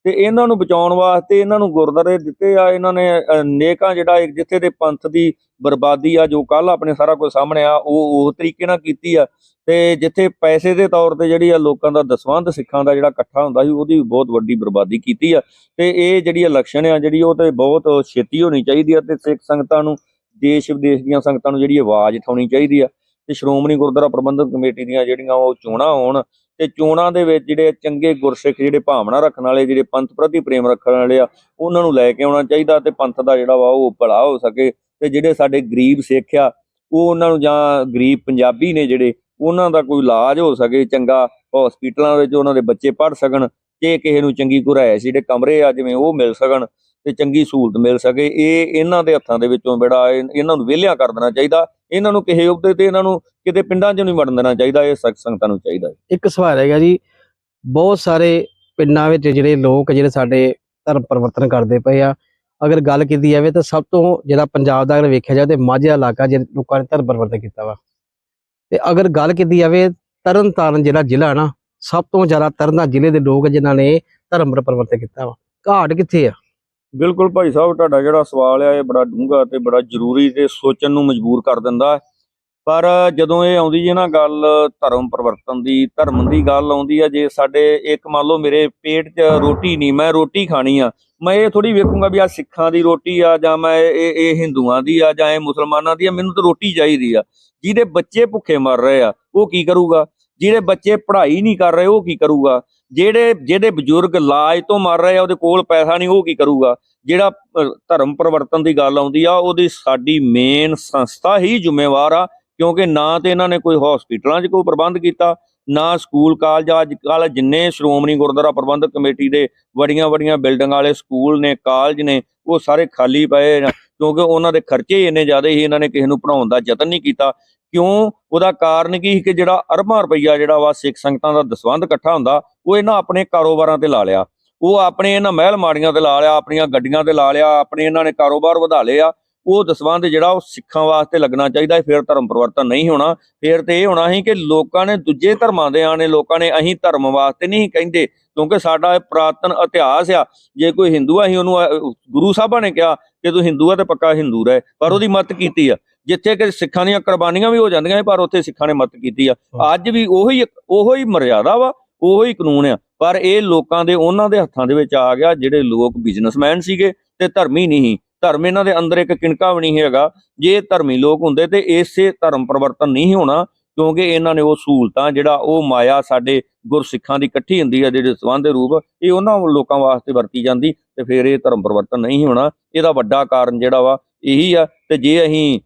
ਤੇ ਇਹਨਾਂ ਨੂੰ ਬਚਾਉਣ ਵਾਸਤੇ ਇਹਨਾਂ ਨੂੰ ਗੁਰਦੁਆਰੇ ਦਿੱਤੇ ਆ, ਇਹਨਾਂ ਨੇ ਨੇਕਾਂ ਜਿਹੜਾ ਜਿੱਥੇ ਦੇ ਪੰਥ ਦੀ ਬਰਬਾਦੀ ਆ, ਜੋ ਕੱਲ ਆਪਣੇ ਸਾਰਾ ਕੁਝ ਸਾਹਮਣੇ ਆ, ਉਹ ਉਹ ਤਰੀਕੇ ਨਾਲ ਕੀਤੀ ਆ। ਤੇ ਜਿੱਥੇ ਪੈਸੇ ਦੇ ਤੌਰ ਤੇ ਜਿਹੜੀ ਆ ਲੋਕਾਂ ਦਾ ਦਸਵੰਧ ਸਿੱਖਾਂ ਦਾ ਜਿਹੜਾ ਇਕੱਠਾ ਹੁੰਦਾ ਸੀ, ਉਹਦੀ ਵੀ ਬਹੁਤ ਵੱਡੀ ਬਰਬਾਦੀ ਕੀਤੀ ਆ। ਤੇ ਇਹ ਜਿਹੜੀ ਇਲੈਕਸ਼ਨ ਆ, ਜਿਹੜੀ ਉਹ ਤੇ ਬਹੁਤ ਛੇਤੀ ਹੋਣੀ ਚਾਹੀਦੀ ਆ, ਤੇ ਸਿੱਖ ਸੰਗਤਾਂ ਨੂੰ, ਦੇਸ਼ ਵਿਦੇਸ਼ ਦੀਆਂ ਸੰਗਤਾਂ ਨੂੰ ਜਿਹੜੀ ਆਵਾਜ਼ ਉਠਾਉਣੀ ਚਾਹੀਦੀ ਆ। ਤੇ ਸ਼੍ਰੋਮਣੀ ਗੁਰਦੁਆਰਾ ਪ੍ਰਬੰਧਕ ਕਮੇਟੀ ਦੀਆਂ ਜਿਹੜੀਆਂ ਉਹ ਚੋਣਾਂ ਹੋਣ ਤੇ ਚੋਣਾਂ ਦੇ ਵਿੱਚ ਜਿਹੜੇ ਚੰਗੇ ਗੁਰਸਿੱਖ ਜਿਹੜੇ ਭਾਵਨਾ ਰੱਖਣ ਵਾਲੇ, ਜਿਹੜੇ ਪੰਥ ਪ੍ਰਤੀ ਪ੍ਰੇਮ ਰੱਖਣ ਵਾਲੇ ਆ, ਉਹਨਾਂ ਨੂੰ ਲੈ ਕੇ ਆਉਣਾ ਚਾਹੀਦਾ ਤੇ ਪੰਥ ਦਾ ਜਿਹੜਾ ਵਾ ਉਹ ਭਲਾ ਹੋ ਸਕੇ ਤੇ ਜਿਹੜੇ ਸਾਡੇ ਗਰੀਬ ਸਿੱਖ ਆ, ਉਹ ਉਹਨਾਂ ਨੂੰ ਜਾਂ ਗਰੀਬ ਪੰਜਾਬੀ ਨੇ ਜਿਹੜੇ, ਉਹਨਾਂ ਦਾ ਕੋਈ ਇਲਾਜ ਹੋ ਸਕੇ, ਚੰਗਾ ਹਸਪੀਟਲਾਂ ਵਿੱਚ ਉਹਨਾਂ ਦੇ ਬੱਚੇ ਪੜ੍ਹ ਸਕਣ ਤੇ ਕਿਸੇ ਨੂੰ ਚੰਗੀ ਕੁਰਾਇਸ਼ ਜਿਹੜੇ ਕਮਰੇ ਆ ਜਿਵੇਂ ਉਹ ਮਿਲ ਸਕਣ। ਤੇ ਚੰਗੀ ਸਹੂਲਤ ਮਿਲ ਸਕੇ। ਇਹ ਇਹਨਾਂ ਦੇ ਹੱਥਾਂ ਦੇ ਵਿੱਚੋਂ ਬੜਾ ਇਹਨਾਂ ਨੂੰ ਵਿਹਲਿਆਂ ਕਰ ਦੇਣਾ ਚਾਹੀਦਾ। ਇਹਨਾਂ ਨੂੰ ਕਿਸੇ ਅਹੁਦੇ ਤੇ ਇਹਨਾਂ ਨੂੰ ਕਿਤੇ ਪਿੰਡਾਂ 'ਚ ਨਹੀਂ ਵੜਨ ਦੇਣਾ ਚਾਹੀਦਾ। ਇਹ ਸਖਤ ਸੰਗਤਾਂ ਨੂੰ ਚਾਹੀਦਾ ਇੱਕ ਸਵਾਲ ਹੈਗਾ ਜੀ, ਬਹੁਤ ਸਾਰੇ ਪਿੰਡਾਂ ਵਿੱਚ ਜਿਹੜੇ ਲੋਕ ਜਿਹੜੇ ਸਾਡੇ ਧਰਮ ਪਰਿਵਰਤਨ ਕਰਦੇ ਪਏ ਆ, ਅਗਰ ਗੱਲ ਕੀਤੀ ਜਾਵੇ ਤਾਂ ਸਭ ਤੋਂ ਜਿਹੜਾ ਪੰਜਾਬ ਦਾ ਅਗਰ ਵੇਖਿਆ ਜਾਵੇ ਤੇ ਮਾਝਾ ਇਲਾਕਾ ਜਿਹੜੇ ਲੋਕਾਂ ਨੇ ਧਰਮ ਪਰਿਵਰਤਨ ਕੀਤਾ ਵਾ। ਤੇ ਅਗਰ ਗੱਲ ਕੀਤੀ ਜਾਵੇ ਤਰਨ ਤਾਰਨ ਜਿਹੜਾ ਜ਼ਿਲ੍ਹਾ ਨਾ, ਸਭ ਤੋਂ ਜ਼ਿਆਦਾ ਤਰਨਤਾਰਨ ਜ਼ਿਲ੍ਹੇ ਦੇ ਲੋਕ ਜਿਨ੍ਹਾਂ ਨੇ ਧਰਮ ਪਰਿਵਰਤਨ ਕੀਤਾ ਵਾ, ਘਾਟ ਕਿੱਥੇ ਆ? ਬਿਲਕੁਲ ਭਾਈ ਸਾਹਿਬ, ਤੁਹਾਡਾ ਜਿਹੜਾ ਸਵਾਲ ਆ, ਇਹ ਬੜਾ ਡੂੰਘਾ ਤੇ ਬੜਾ ਜ਼ਰੂਰੀ ਤੇ ਸੋਚਣ ਨੂੰ ਮਜਬੂਰ ਕਰ ਦਿੰਦਾ ਹੈ। ਪਰ ਜਦੋਂ ਇਹ ਆਉਂਦੀ ਹੈ ਨਾ ਗੱਲ ਧਰਮ ਪਰਿਵਰਤਨ ਦੀ, ਧਰਮ ਦੀ ਗੱਲ ਆਉਂਦੀ ਆ, ਜੇ ਸਾਡੇ ਇੱਕ ਮੰਨ ਲਓ ਮੇਰੇ ਪੇਟ 'ਚ ਰੋਟੀ ਨਹੀਂ, ਮੈਂ ਰੋਟੀ ਖਾਣੀ ਆ, ਮੈਂ ਇਹ ਥੋੜੀ ਵੇਖੂੰਗਾ ਵੀ ਆ ਸਿੱਖਾਂ ਦੀ ਰੋਟੀ ਆ ਜਾਂ ਮੈਂ ਇਹ ਇਹ ਹਿੰਦੂਆਂ ਦੀ ਆ ਜਾਂ ਇਹ ਮੁਸਲਮਾਨਾਂ ਦੀ ਆ, ਮੈਨੂੰ ਤਾਂ ਰੋਟੀ ਚਾਹੀਦੀ ਆ ਜਿਹਦੇ ਬੱਚੇ ਭੁੱਖੇ ਮਰ ਰਹੇ ਆ, ਉਹ ਕੀ ਕਰੂਗਾ ਜਿਹੜੇ ਬੱਚੇ ਪੜ੍ਹਾਈ ਨਹੀਂ ਕਰ ਰਹੇ, ਉਹ ਕੀ ਕਰੂਗਾ? ਜਿਹੜੇ ਜਿਹੜੇ ਬਜ਼ੁਰਗ ਇਲਾਜ ਤੋਂ ਮਰ ਰਹੇ ਆ, ਉਹਦੇ ਕੋਲ ਪੈਸਾ ਨਹੀਂ, ਉਹ ਕੀ ਕਰੂਗਾ? ਜਿਹੜਾ ਧਰਮ ਪਰਿਵਰਤਨ ਦੀ ਗੱਲ ਆਉਂਦੀ ਆ, ਉਹਦੀ ਸਾਡੀ ਮੇਨ ਸੰਸਥਾ ਹੀ ਜ਼ਿੰਮੇਵਾਰ ਆ, ਕਿਉਂਕਿ ਨਾ ਤੇ ਇਹਨਾਂ ਨੇ ਕੋਈ ਹਸਪੀਟਲਾਂ 'ਚ ਕੋਈ ਪ੍ਰਬੰਧ ਕੀਤਾ, ਨਾ ਸਕੂਲ ਕਾਲਜ ਅੱਜ ਕੱਲ ਜਿੰਨੇ ਸ਼੍ਰੋਮਣੀ ਗੁਰਦੁਆਰਾ ਪ੍ਰਬੰਧਕ ਕਮੇਟੀ ਦੇ ਵੱਡੀਆਂ ਵੱਡੀਆਂ ਬਿਲਡਿੰਗ ਵਾਲੇ ਸਕੂਲ ਨੇ, ਕਾਲਜ ਨੇ, ਉਹ ਸਾਰੇ ਖਾਲੀ ਪਏ ਕਿਉਂਕਿ ਉਹਨਾਂ ਦੇ ਖਰਚੇ ਹੀ ਇੰਨੇ ਜ਼ਿਆਦਾ ਸੀ, ਇਹਨਾਂ ਨੇ ਕਿਸੇ ਨੂੰ ਪੜਾਉਣ ਦਾ ਯਤਨ ਨਹੀਂ ਕੀਤਾ। ਕਿਉਂ? ਉਹਦਾ ਕਾਰਨ ਕੀ ਸੀ ਕਿ ਜਿਹੜਾ ਅਰਬਾਂ ਰੁਪਈਆ ਜਿਹੜਾ ਵਾ ਸਿੱਖ ਸੰਗਤਾਂ ਦਾ ਦਸਵੰਧ ਇਕੱਠਾ ਹੁੰਦਾ, ਉਹ ਇਹਨਾਂ ਆਪਣੇ ਕਾਰੋਬਾਰਾਂ ਤੇ ਲਾ ਲਿਆ। ਉਹ ਆਪਣੇ ਇਹਨਾਂ ਮਹਿਲ ਮਾੜੀਆਂ ਤੇ ਲਾ ਲਿਆ, ਆਪਣੀਆਂ ਗੱਡੀਆਂ ਤੇ ਲਾ ਲਿਆ, ਆਪਣੇ ਇਹਨਾਂ ਨੇ ਕਾਰੋਬਾਰ ਵਧਾ ਲਏ ਆ। ਉਹ ਦਸਵੰਧ ਜਿਹੜਾ ਉਹ ਸਿੱਖਾਂ ਵਾਸਤੇ ਲੱਗਣਾ ਚਾਹੀਦਾ ਫਿਰ ਧਰਮ ਪਰਿਵਰਤਨ ਨਹੀਂ ਹੋਣਾ। ਫਿਰ ਤੇ ਇਹ ਹੋਣਾ ਸੀ ਕਿ ਲੋਕਾਂ ਨੇ ਦੂਜੇ ਧਰਮਾਂ ਦੇ ਆਣੇ, ਲੋਕਾਂ ਨੇ ਅਸੀਂ ਧਰਮ ਵਾਸਤੇ ਨਹੀਂ ਕਹਿੰਦੇ, ਕਿਉਂਕਿ ਸਾਡਾ ਇਹ ਪੁਰਾਤਨ ਇਤਿਹਾਸ ਆ। ਜੇ ਕੋਈ ਹਿੰਦੂ ਆ, ਅਸੀਂ ਉਹਨੂੰ ਗੁਰੂ ਸਾਹਿਬਾਂ ਨੇ ਕਿਹਾ ਕਿ ਤੂੰ ਹਿੰਦੂ ਆ ਤੇ ਪੱਕਾ ਹਿੰਦੂ ਰਹਿ। ਪਰ ਉਹਦੀ ਮਤ ਕੀਤੀ ਆ। ਜਿੱਥੇ ਕਿ ਸਿੱਖਾਂ ਦੀਆਂ ਕੁਰਬਾਨੀਆਂ ਵੀ ਹੋ ਜਾਂਦੀਆਂ ਪਰ ਉੱਥੇ ਸਿੱਖਾਂ ਨੇ ਮਤ ਕੀਤੀ ਆ। ਅੱਜ ਵੀ ਉਹੀ ਉਹੀ ਮਰਿਆਦਾ ਵਾ ਉਹੀ ਕਾਨੂੰਨ ਆ। ਪਰ ਇਹ ਲੋਕਾਂ ਦੇ ਉਹਨਾਂ ਦੇ ਹੱਥਾਂ ਦੇ ਵਿੱਚ ਆ ਗਿਆ ਜਿਹੜੇ ਲੋਕ ਬਿਜ਼ਨਸਮੈਨ ਸੀਗੇ ਤੇ ਧਰਮੀ ਨਹੀਂ ਸੀ। ਧਰਮ ਇਹਨਾਂ ਦੇ ਅੰਦਰ ਇੱਕ ਕਿਣਕਾ ਵੀ ਨਹੀਂ ਹੈਗਾ। ਜੇ ਧਰਮੀ ਲੋਕ ਹੁੰਦੇ ਤੇ ਇਸੇ ਧਰਮ ਪਰਿਵਰਤਨ ਨਹੀਂ ਹੋਣਾ ਕਿਉਂਕਿ ਇਹਨਾਂ ਨੇ ਉਹ ਸਹੂਲਤਾਂ ਜਿਹੜਾ ਉਹ ਮਾਇਆ ਸਾਡੇ ਗੁਰਸਿੱਖਾਂ ਦੀ ਇਕੱਠੀ ਹੁੰਦੀ ਹੈ ਜਿਹੜੇ ਸਬੰਧ ਦੇ ਰੂਪ ਇਹ ਉਹਨਾਂ ਲੋਕਾਂ ਵਾਸਤੇ ਵਰਤੀ ਜਾਂਦੀ। ਤੇ ਫਿਰ ਇਹ ਧਰਮ ਪਰਿਵਰਤਨ ਨਹੀਂ ਹੋਣਾ। ਇਹਦਾ ਵੱਡਾ ਕਾਰਨ ਜਿਹੜਾ ਵਾ ਇਹੀ ਆ ਤੇ ਜੇ ਅਸੀਂ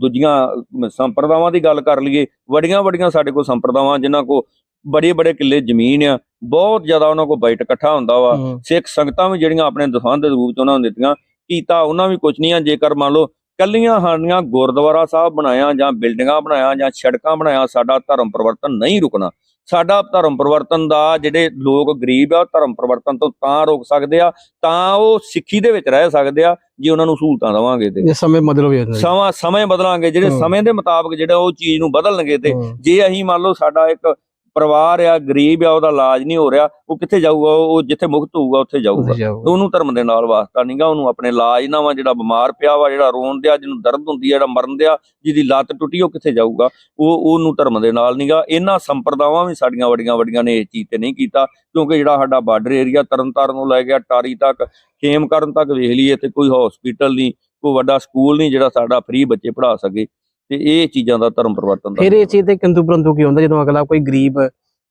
ਦੂਜੀਆਂ ਸੰਪਰਦਾਵਾਂ ਦੀ ਗੱਲ ਕਰ ਲਈਏ ਵੱਡੀਆਂ ਵੱਡੀਆਂ ਸਾਡੇ ਕੋਲ ਸੰਪਰਦਾਵਾਂ ਜਿਨ੍ਹਾਂ ਕੋ ਬੜੇ ਬੜੇ ਕਿੱਲੇ ਜ਼ਮੀਨ ਆ ਬਹੁਤ ਜ਼ਿਆਦਾ ਉਹਨਾਂ ਕੋਲ ਬਾਈਟ ਇਕੱਠਾ ਹੁੰਦਾ ਵਾ। ਸਿੱਖ ਸੰਗਤਾਂ ਵੀ ਜਿਹੜੀਆਂ ਆਪਣੇ ਦਸਵੰਧ ਦੇ ਰੂਪ ਚ ਉਹਨਾਂ ਨੂੰ ਦਿੱਤੀਆਂ ਕੀਤਾ ਉਹਨਾਂ ਵੀ ਕੁਝ ਨਹੀਂ ਆ। ਜੇਕਰ ਮੰਨ ਲਓ ਕੱਲੀਆਂ ਸਾਡੀਆਂ ਗੁਰਦੁਆਰਾ ਸਾਹਿਬ ਬਣਾਇਆ ਜਾਂ ਬਿਲਡਿੰਗਾਂ ਬਣਾਇਆ ਜਾਂ ਸੜਕਾਂ ਬਣਾਇਆ ਸਾਡਾ ਧਰਮ ਪਰਿਵਰਤਨ ਨਹੀਂ ਰੁਕਣਾ। ਸਾਡਾ ਧਰਮ ਪਰਿਵਰਤਨ ਦਾ ਜਿਹੜੇ ਲੋਕ ਗਰੀਬ ਆ ਧਰਮ ਪਰਿਵਰਤਨ ਤੋਂ ਤਾਂ ਰੋਕ ਸਕਦੇ ਆ ਤਾਂ ਉਹ ਸਿੱਖੀ ਦੇ ਵਿੱਚ ਰਹਿ ਸਕਦੇ ਆ ਜੇ ਉਹਨਾਂ ਨੂੰ ਸਹੂਲਤਾਂ ਦੇਵਾਂਗੇ ਤੇ ਜੇ ਸਮੇਂ ਬਦਲੋ। ਸਮਾਂ ਸਮੇਂ ਬਦਲਾਂਗੇ ਜਿਹੜੇ। ਸਮੇਂ ਦੇ ਮੁਤਾਬਕ ਜਿਹੜਾ ਉਹ ਚੀਜ਼ ਨੂੰ ਬਦਲਣਗੇ ਤੇ। ਜੇ ਅਸੀਂ ਮੰਨ ਲਓ ਸਾਡਾ ਇੱਕ ਪਰਿਵਾਰ ਆ ਗਰੀਬ ਆ ਉਹਦਾ ਇਲਾਜ ਨਹੀਂ ਹੋ ਰਿਹਾ ਉਹ ਕਿੱਥੇ ਜਾਊਗਾ ਉਹ ਜਿੱਥੇ ਮੁਕਤ ਹੋਊਗਾ ਉੱਥੇ ਜਾਊਗਾ। ਉਹਨੂੰ ਧਰਮ ਦੇ ਨਾਲ ਵਾਸਤਾ ਨਹੀਂਗਾ ਉਹਨੂੰ ਆਪਣੇ ਇਲਾਜ ਨਾ ਵਾ ਜਿਹੜਾ ਬਿਮਾਰ ਪਿਆ ਵਾ ਜਿਹੜਾ ਰੋਣ ਦਿਆ ਜਿਹਨੂੰ ਦਰਦ ਹੁੰਦੀ ਆ ਜਿਹੜਾ ਮਰਨ ਦਿਆ ਜਿਹਦੀ ਲੱਤ ਟੁੱਟੀ ਉਹ ਕਿੱਥੇ ਜਾਊਗਾ? ਉਹ ਉਹਨੂੰ ਧਰਮ ਦੇ ਨਾਲ ਨਹੀਂਗਾ ਇਹਨਾਂ ਸੰਪਰਦਾਵਾਂ ਵੀ ਸਾਡੀਆਂ ਵੱਡੀਆਂ ਵੱਡੀਆਂ ਨੇ ਇਹ ਚੀਜ਼ ਤੇ ਨਹੀਂ ਕੀਤਾ ਕਿਉਂਕਿ ਜਿਹੜਾ ਸਾਡਾ ਬਾਰਡਰ ਏਰੀਆ ਤਰਨਤਾਰਨ ਤੋਂ ਲੈ ਗਿਆ ਟਾਰੀ ਤੱਕ ਖੇਮ ਕਰਨ ਤੱਕ ਵੇਖ ਲਈਏ ਤੇ ਕੋਈ ਹਸਪੀਟਲ ਨਹੀਂ ਕੋਈ ਵੱਡਾ ਸਕੂਲ ਨਹੀਂ ਜਿਹੜਾ ਸਾਡਾ ਫ੍ਰੀ ਬੱਚੇ ਪੜ੍ਹਾ ਸਕੇ। ਤੇ ਇਹ ਚੀਜ਼ਾਂ ਦਾ ਧਰਮ ਪਰਿਵਰਤਨ ਦਾ ਫਿਰ ਇਹ ਚੀਜ਼ ਤੇ ਕਿੰਤੂ ਪਰੰਤੂ ਕੀ ਹੁੰਦਾ ਜਦੋਂ ਅਗਲਾ ਕੋਈ ਗਰੀਬ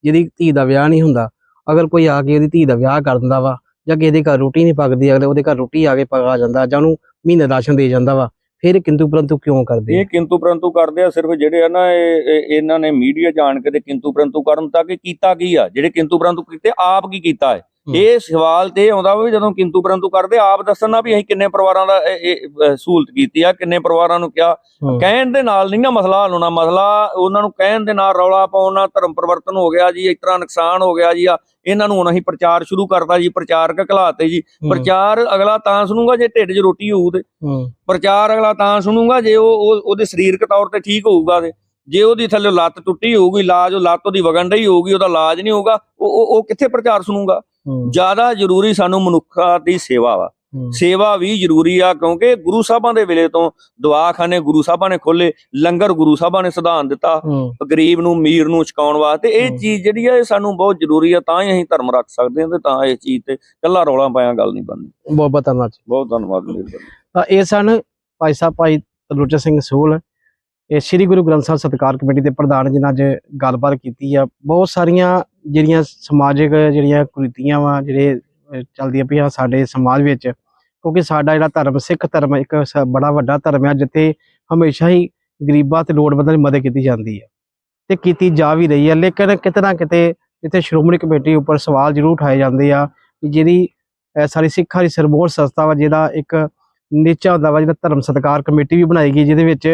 ਜਿਹਦੀ ਧੀ ਦਾ ਵਿਆਹ ਨਹੀਂ ਹੁੰਦਾ ਅਗਰ ਕੋਈ ਆ ਕੇ ਉਹਦੀ ਧੀ ਦਾ ਵਿਆਹ ਕਰ ਦਿੰਦਾ ਵਾ ਜਾਂ ਕਿਸੇ ਦੇ ਘਰ ਰੋਟੀ ਨਹੀਂ ਪੱਕਦੀ ਅਗਲੇ ਉਹਦੇ ਘਰ ਰੋਟੀ ਆ ਕੇ ਪਕਾ ਜਾਂਦਾ ਜਾਂ ਉਹਨੂੰ ਮਹੀਨੇ ਰਾਸ਼ਨ ਦੇ ਜਾਂਦਾ ਵਾ ਫਿਰ ਕਿੰਤੂ ਪਰੰਤੂ ਕਿਉਂ ਕਰਦੇ? ਇਹ ਕਿੰਤੂ ਪ੍ਰੰਤੂ ਕਰਦੇ ਆ ਸਿਰਫ ਜਿਹੜੇ ਆ ਨਾ ਇਹ ਇਹ- ਇਹਨਾਂ ਨੇ ਮੀਡੀਆ ਜਾਣ ਕੇ ਤੇ ਕਿੰਤੂ ਪ੍ਰੰਤੂ ਕਰਨ ਤਾਂ ਕਿ ਕੀਤਾ ਕੀ ਆ ਜਿਹੜੇ ਕਿੰਤੂ ਪ੍ਰੰਤੂ ਕੀਤੇ ਆਪ ਕੀ ਕੀਤਾ ਹੈ। ਇਹ ਸਵਾਲ ਤੇ ਆਉਂਦਾ ਵੀ ਜਦੋਂ ਕਿੰਤੂ ਪ੍ਰੰਤੂ ਕਰਦੇ ਆਪ ਦੱਸਣਾ ਵੀ ਅਸੀਂ ਕਿੰਨੇ ਪਰਿਵਾਰਾਂ ਦਾ ਇਹ- ਸਹੂਲਤ ਕੀਤੀ ਆ ਕਿੰਨੇ ਪਰਿਵਾਰਾਂ ਨੂੰ ਕਿਹਾ। ਕਹਿਣ ਦੇ ਨਾਲ ਨਹੀਂ ਨਾ ਮਸਲਾ ਹੱਲ ਹੋਣਾ। ਮਸਲਾ ਉਹਨਾਂ ਨੂੰ ਕਹਿਣ ਦੇ ਨਾਲ ਰੌਲਾ ਪਾਉਣ ਨਾਲ ਧਰਮ ਪਰਿਵਰਤਨ ਹੋ ਗਿਆ ਜੀ ਇਸ ਤਰ੍ਹਾਂ ਨੁਕਸਾਨ ਹੋ ਗਿਆ ਜੀ ਆ ਇਹਨਾਂ ਨੂੰ ਹੁਣ ਅਸੀਂ ਪ੍ਰਚਾਰ ਸ਼ੁਰੂ ਕਰਤਾ ਜੀ ਪ੍ਰਚਾਰਕ ਘਲਾਤੇ ਜੀ। ਪ੍ਰਚਾਰ ਅਗਲਾ ਤਾਂ ਸੁਣੂਗਾ ਜੇ ਢਿੱਡ 'ਚ ਰੋਟੀ ਹੋਊ ਤੇ। ਪ੍ਰਚਾਰ ਅਗਲਾ ਤਾਂ ਸੁਣੂਗਾ ਜੇ ਉਹ ਉਹ- ਉਹਦੇ ਸਰੀਰਕ ਤੌਰ ਤੇ ਠੀਕ ਹੋਊਗਾ ਤੇ। ਜੇ ਉਹਦੀ ਥੱਲੇ ਲੱਤ ਟੁੱਟੀ ਹੋਊਗੀ ਇਲਾਜ ਉਹ ਲੱਤ ਉਹਦੀ ਵਗਣ ਡਈ ਹੋਊਗੀ ਉਹਦਾ ਇਲਾਜ ਨਹੀਂ ਹੋਊਗਾ ਉਹ ਉਹ- ਕਿੱਥੇ ਪ੍ਰਚਾਰ ਸੁਣੂਗਾ? ਜ਼ਿਆਦਾ ਜ਼ਰੂਰੀ ਸਾਨੂੰ ਮਨੁੱਖਾ ਦੀ ਸੇਵਾ ਵਾ। ਸੇਵਾ ਵੀ ਜ਼ਰੂਰੀ ਆ ਕਿਉਂਕਿ ਗੁਰੂ ਸਾਹਿਬਾਂ ਦੇ ਵੇਲੇ ਤੋਂ ਦਵਾਖਾਨੇ ਗੁਰੂ ਸਾਹਿਬਾਂ ਨੇ ਖੋਲੇ ਲੰਗਰ ਗੁਰੂ ਸਾਹਿਬਾਂ ਨੇ ਸਿਧਾਂਤ ਦਿੱਤਾ ਗਰੀਬ ਨੂੰ ਅਮੀਰ ਨੂੰ ਛਕਾਉਣ ਵਾਸਤੇ। ਇਹ। ਚੀਜ਼ ਜਿਹੜੀ ਆ ਇਹ ਸਾਨੂੰ ਬਹੁਤ ਜ਼ਰੂਰੀ ਆ ਤਾਂ ਹੀ ਅਸੀਂ ਧਰਮ ਰੱਖ ਸਕਦੇ ਹਾਂ ਤੇ ਤਾਂ ਇਹ ਚੀਜ਼ ਤੇ ਕੱਲਾ ਰੌਲਾ ਪਾਇਆ ਗੱਲ ਨਹੀਂ ਬਣਨੀ ਬਹੁਤ ਬਹੁਤ ਧੰਨਵਾਦ। ਬਹੁਤ ਧੰਨਵਾਦ ਇਹ ਸਨ ਭਾਈ ਸਾਹਿਬ ਭਾਈ ਤਲੋਚਨ ਸਿੰਘ ਸੂਲ ਇਹ ਸ੍ਰੀ ਗੁਰੂ ਗ੍ਰੰਥ ਸਾਹਿਬ ਸਤਿਕਾਰ ਕਮੇਟੀ ਦੇ ਪ੍ਰਧਾਨ ਜਿਨ੍ਹਾਂ ਅੱਜ ਗੱਲਬਾਤ ਕੀਤੀ ਆ ਬਹੁਤ ਸਾਰੀਆਂ ਜਿਹੜੀਆਂ ਸਮਾਜਿਕ ਜਿਹੜੀਆਂ ਕੁਰੀਤੀਆਂ ਵਾ ਜਿਹੜੇ ਚੱਲਦੀਆਂ ਪਈਆਂ ਸਾਡੇ ਸਮਾਜ ਵਿੱਚ ਕਿਉਂਕਿ ਸਾਡਾ ਜਿਹੜਾ ਧਰਮ ਸਿੱਖ ਧਰਮ ਇੱਕ ਸ- ਬੜਾ ਵੱਡਾ ਧਰਮ ਆ ਜਿੱਥੇ ਹਮੇਸ਼ਾ ਹੀ ਗਰੀਬਾਂ ਤੇ ਲੋੜਵੰਦਾਂ ਦੀ ਮਦਦ ਕੀਤੀ ਜਾਂਦੀ ਹੈ ਤੇ ਕੀਤੀ ਜਾ ਵੀ ਰਹੀ ਹੈ ਲੇਕਿਨ ਕਿਤੇ ਨਾ ਕਿਤੇ ਇੱਥੇ ਸ਼੍ਰੋਮਣੀ ਕਮੇਟੀ ਉੱਪਰ ਸਵਾਲ ਜ਼ਰੂਰ ਉਠਾਏ ਜਾਂਦੇ ਆ ਕਿ ਜਿਹੜੀ ਅਹ, ਸਾਡੀ ਸਿੱਖਾਂ ਦੀ ਸਰਬੋਰ ਸੰਸਥਾ ਵਾ ਜਿਹਦਾ ਇੱਕ ਨੀਚਾ ਹੁੰਦਾ ਵਾ ਜਿਹੜਾ ਧਰਮ ਸਤਿਕਾਰ ਕਮੇਟੀ ਵੀ ਬਣਾਈ ਗਈ ਜਿਹਦੇ ਵਿੱਚ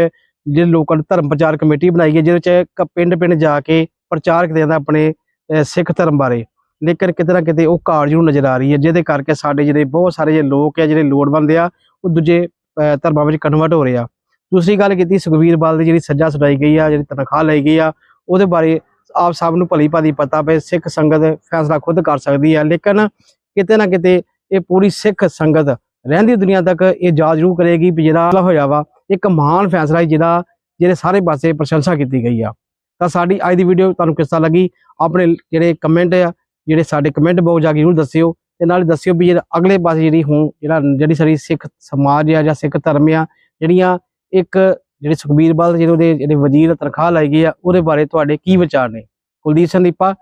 ਜਿਹੜੇ ਲੋਕਲ ਧਰਮ ਪ੍ਰਚਾਰ ਕਮੇਟੀ ਬਣਾਈ ਹੈ, ਜਿਹਦੇ ਵਿੱਚ ਪਿੰਡ ਪਿੰਡ ਜਾ ਕੇ ਪ੍ਰਚਾਰ ਕਰਦੇ ਜਾਂਦਾ ਆਪਣੇ ਸਿੱਖ ਧਰਮ ਬਾਰੇ, ਲੇਕਿਨ ਕਿਤੇ ਨਾ ਕਿਤੇ ਉਹ ਘਾਟ ਜ਼ਰੂਰ ਨਜ਼ਰ ਆ ਰਹੀ ਹੈ, ਜਿਹਦੇ ਕਰਕੇ ਸਾਡੇ ਜਿਹੜੇ ਬਹੁਤ ਸਾਰੇ ਜਿਹੜੇ ਲੋਕ ਆ, ਜਿਹੜੇ ਲੋੜਵੰਦ ਆ, ਉਹ ਦੂਜੇ ਧਰਮਾਂ ਵਿੱਚ ਕਨਵਰਟ ਹੋ ਰਹੇ ਆ। ਦੂਸਰੀ ਗੱਲ ਕੀਤੀ ਸੁਖਵੀਰ ਬਾਲ ਦੀ ਜਿਹੜੀ ਸੱਜਾ ਸੁਣਾਈ ਗਈ ਆ, ਜਿਹੜੀ ਤਨਖਾਹ ਲਈ ਗਈ ਆ, ਉਹਦੇ ਬਾਰੇ ਆਪ ਸਭ ਨੂੰ ਭਲੀ ਭਾਦੀ ਪਤਾ ਪਏ ਸਿੱਖ ਸੰਗਤ ਫੈਸਲਾ ਖੁਦ ਕਰ ਸਕਦੀ ਹੈ ਲੇਕਿਨ ਕਿਤੇ ਨਾ ਕਿਤੇ ਇਹ ਪੂਰੀ ਸਿੱਖ ਸੰਗਤ ਰਹਿੰਦੀ ਦੁਨੀਆ ਤੱਕ ਇਹ ਯਾਦ ਜ਼ਰੂਰ ਕਰੇਗੀ ਵੀ ਜਿਹੜਾ ਹੋਇਆ ਵਾ ਇੱਕ ਮਹਾਨ ਫੈਸਲਾ ਹੈ ਜਿਹਦਾ, ਜਿਹਦੇ ਸਾਰੇ ਪਾਸੇ ਪ੍ਰਸ਼ੰਸਾ ਕੀਤੀ ਗਈ ਆ। ਤਾਂ ਸਾਡੀ ਅੱਜ ਦੀ ਵੀਡੀਓ ਤੁਹਾਨੂੰ ਕਿਸ ਤਰ੍ਹਾਂ ਲੱਗੀ? ਆਪਣੇ ਜਿਹੜੇ ਕਮੈਂਟ ਆ, ਜਿਹੜੇ ਸਾਡੇ ਕਮੈਂਟ ਬਾਕਸ ਜਾ ਕੇ ਜ਼ਰੂਰ ਦੱਸਿਓ ਤੇ ਨਾਲ ਦੱਸਿਓ ਵੀ ਜਿਹੜਾ ਅਗਲੇ ਪਾਸੇ ਜਿਹੜੀ ਹੁਣ, ਜਿਹੜਾ, ਜਿਹੜੀ ਸਾਡੀ ਸਿੱਖ ਸਮਾਜ ਆ ਜਾਂ ਸਿੱਖ ਧਰਮ ਆ, ਜਿਹੜੀਆਂ ਇੱਕ, ਜਿਹੜੇ ਸੁਖਬੀਰ ਬਾਲ ਜਿਹੜੇ ਉਹਦੇ, ਜਿਹੜੇ ਵਜ਼ੀਰ ਤਨਖਾਹ ਲਾਈ ਗਈ ਆ, ਉਹਦੇ ਬਾਰੇ ਤੁਹਾਡੇ ਕੀ ਵਿਚਾਰ ਨੇ? ਕੁਲਦੀਪ ਸਿੰਘ ਦੀਪਾ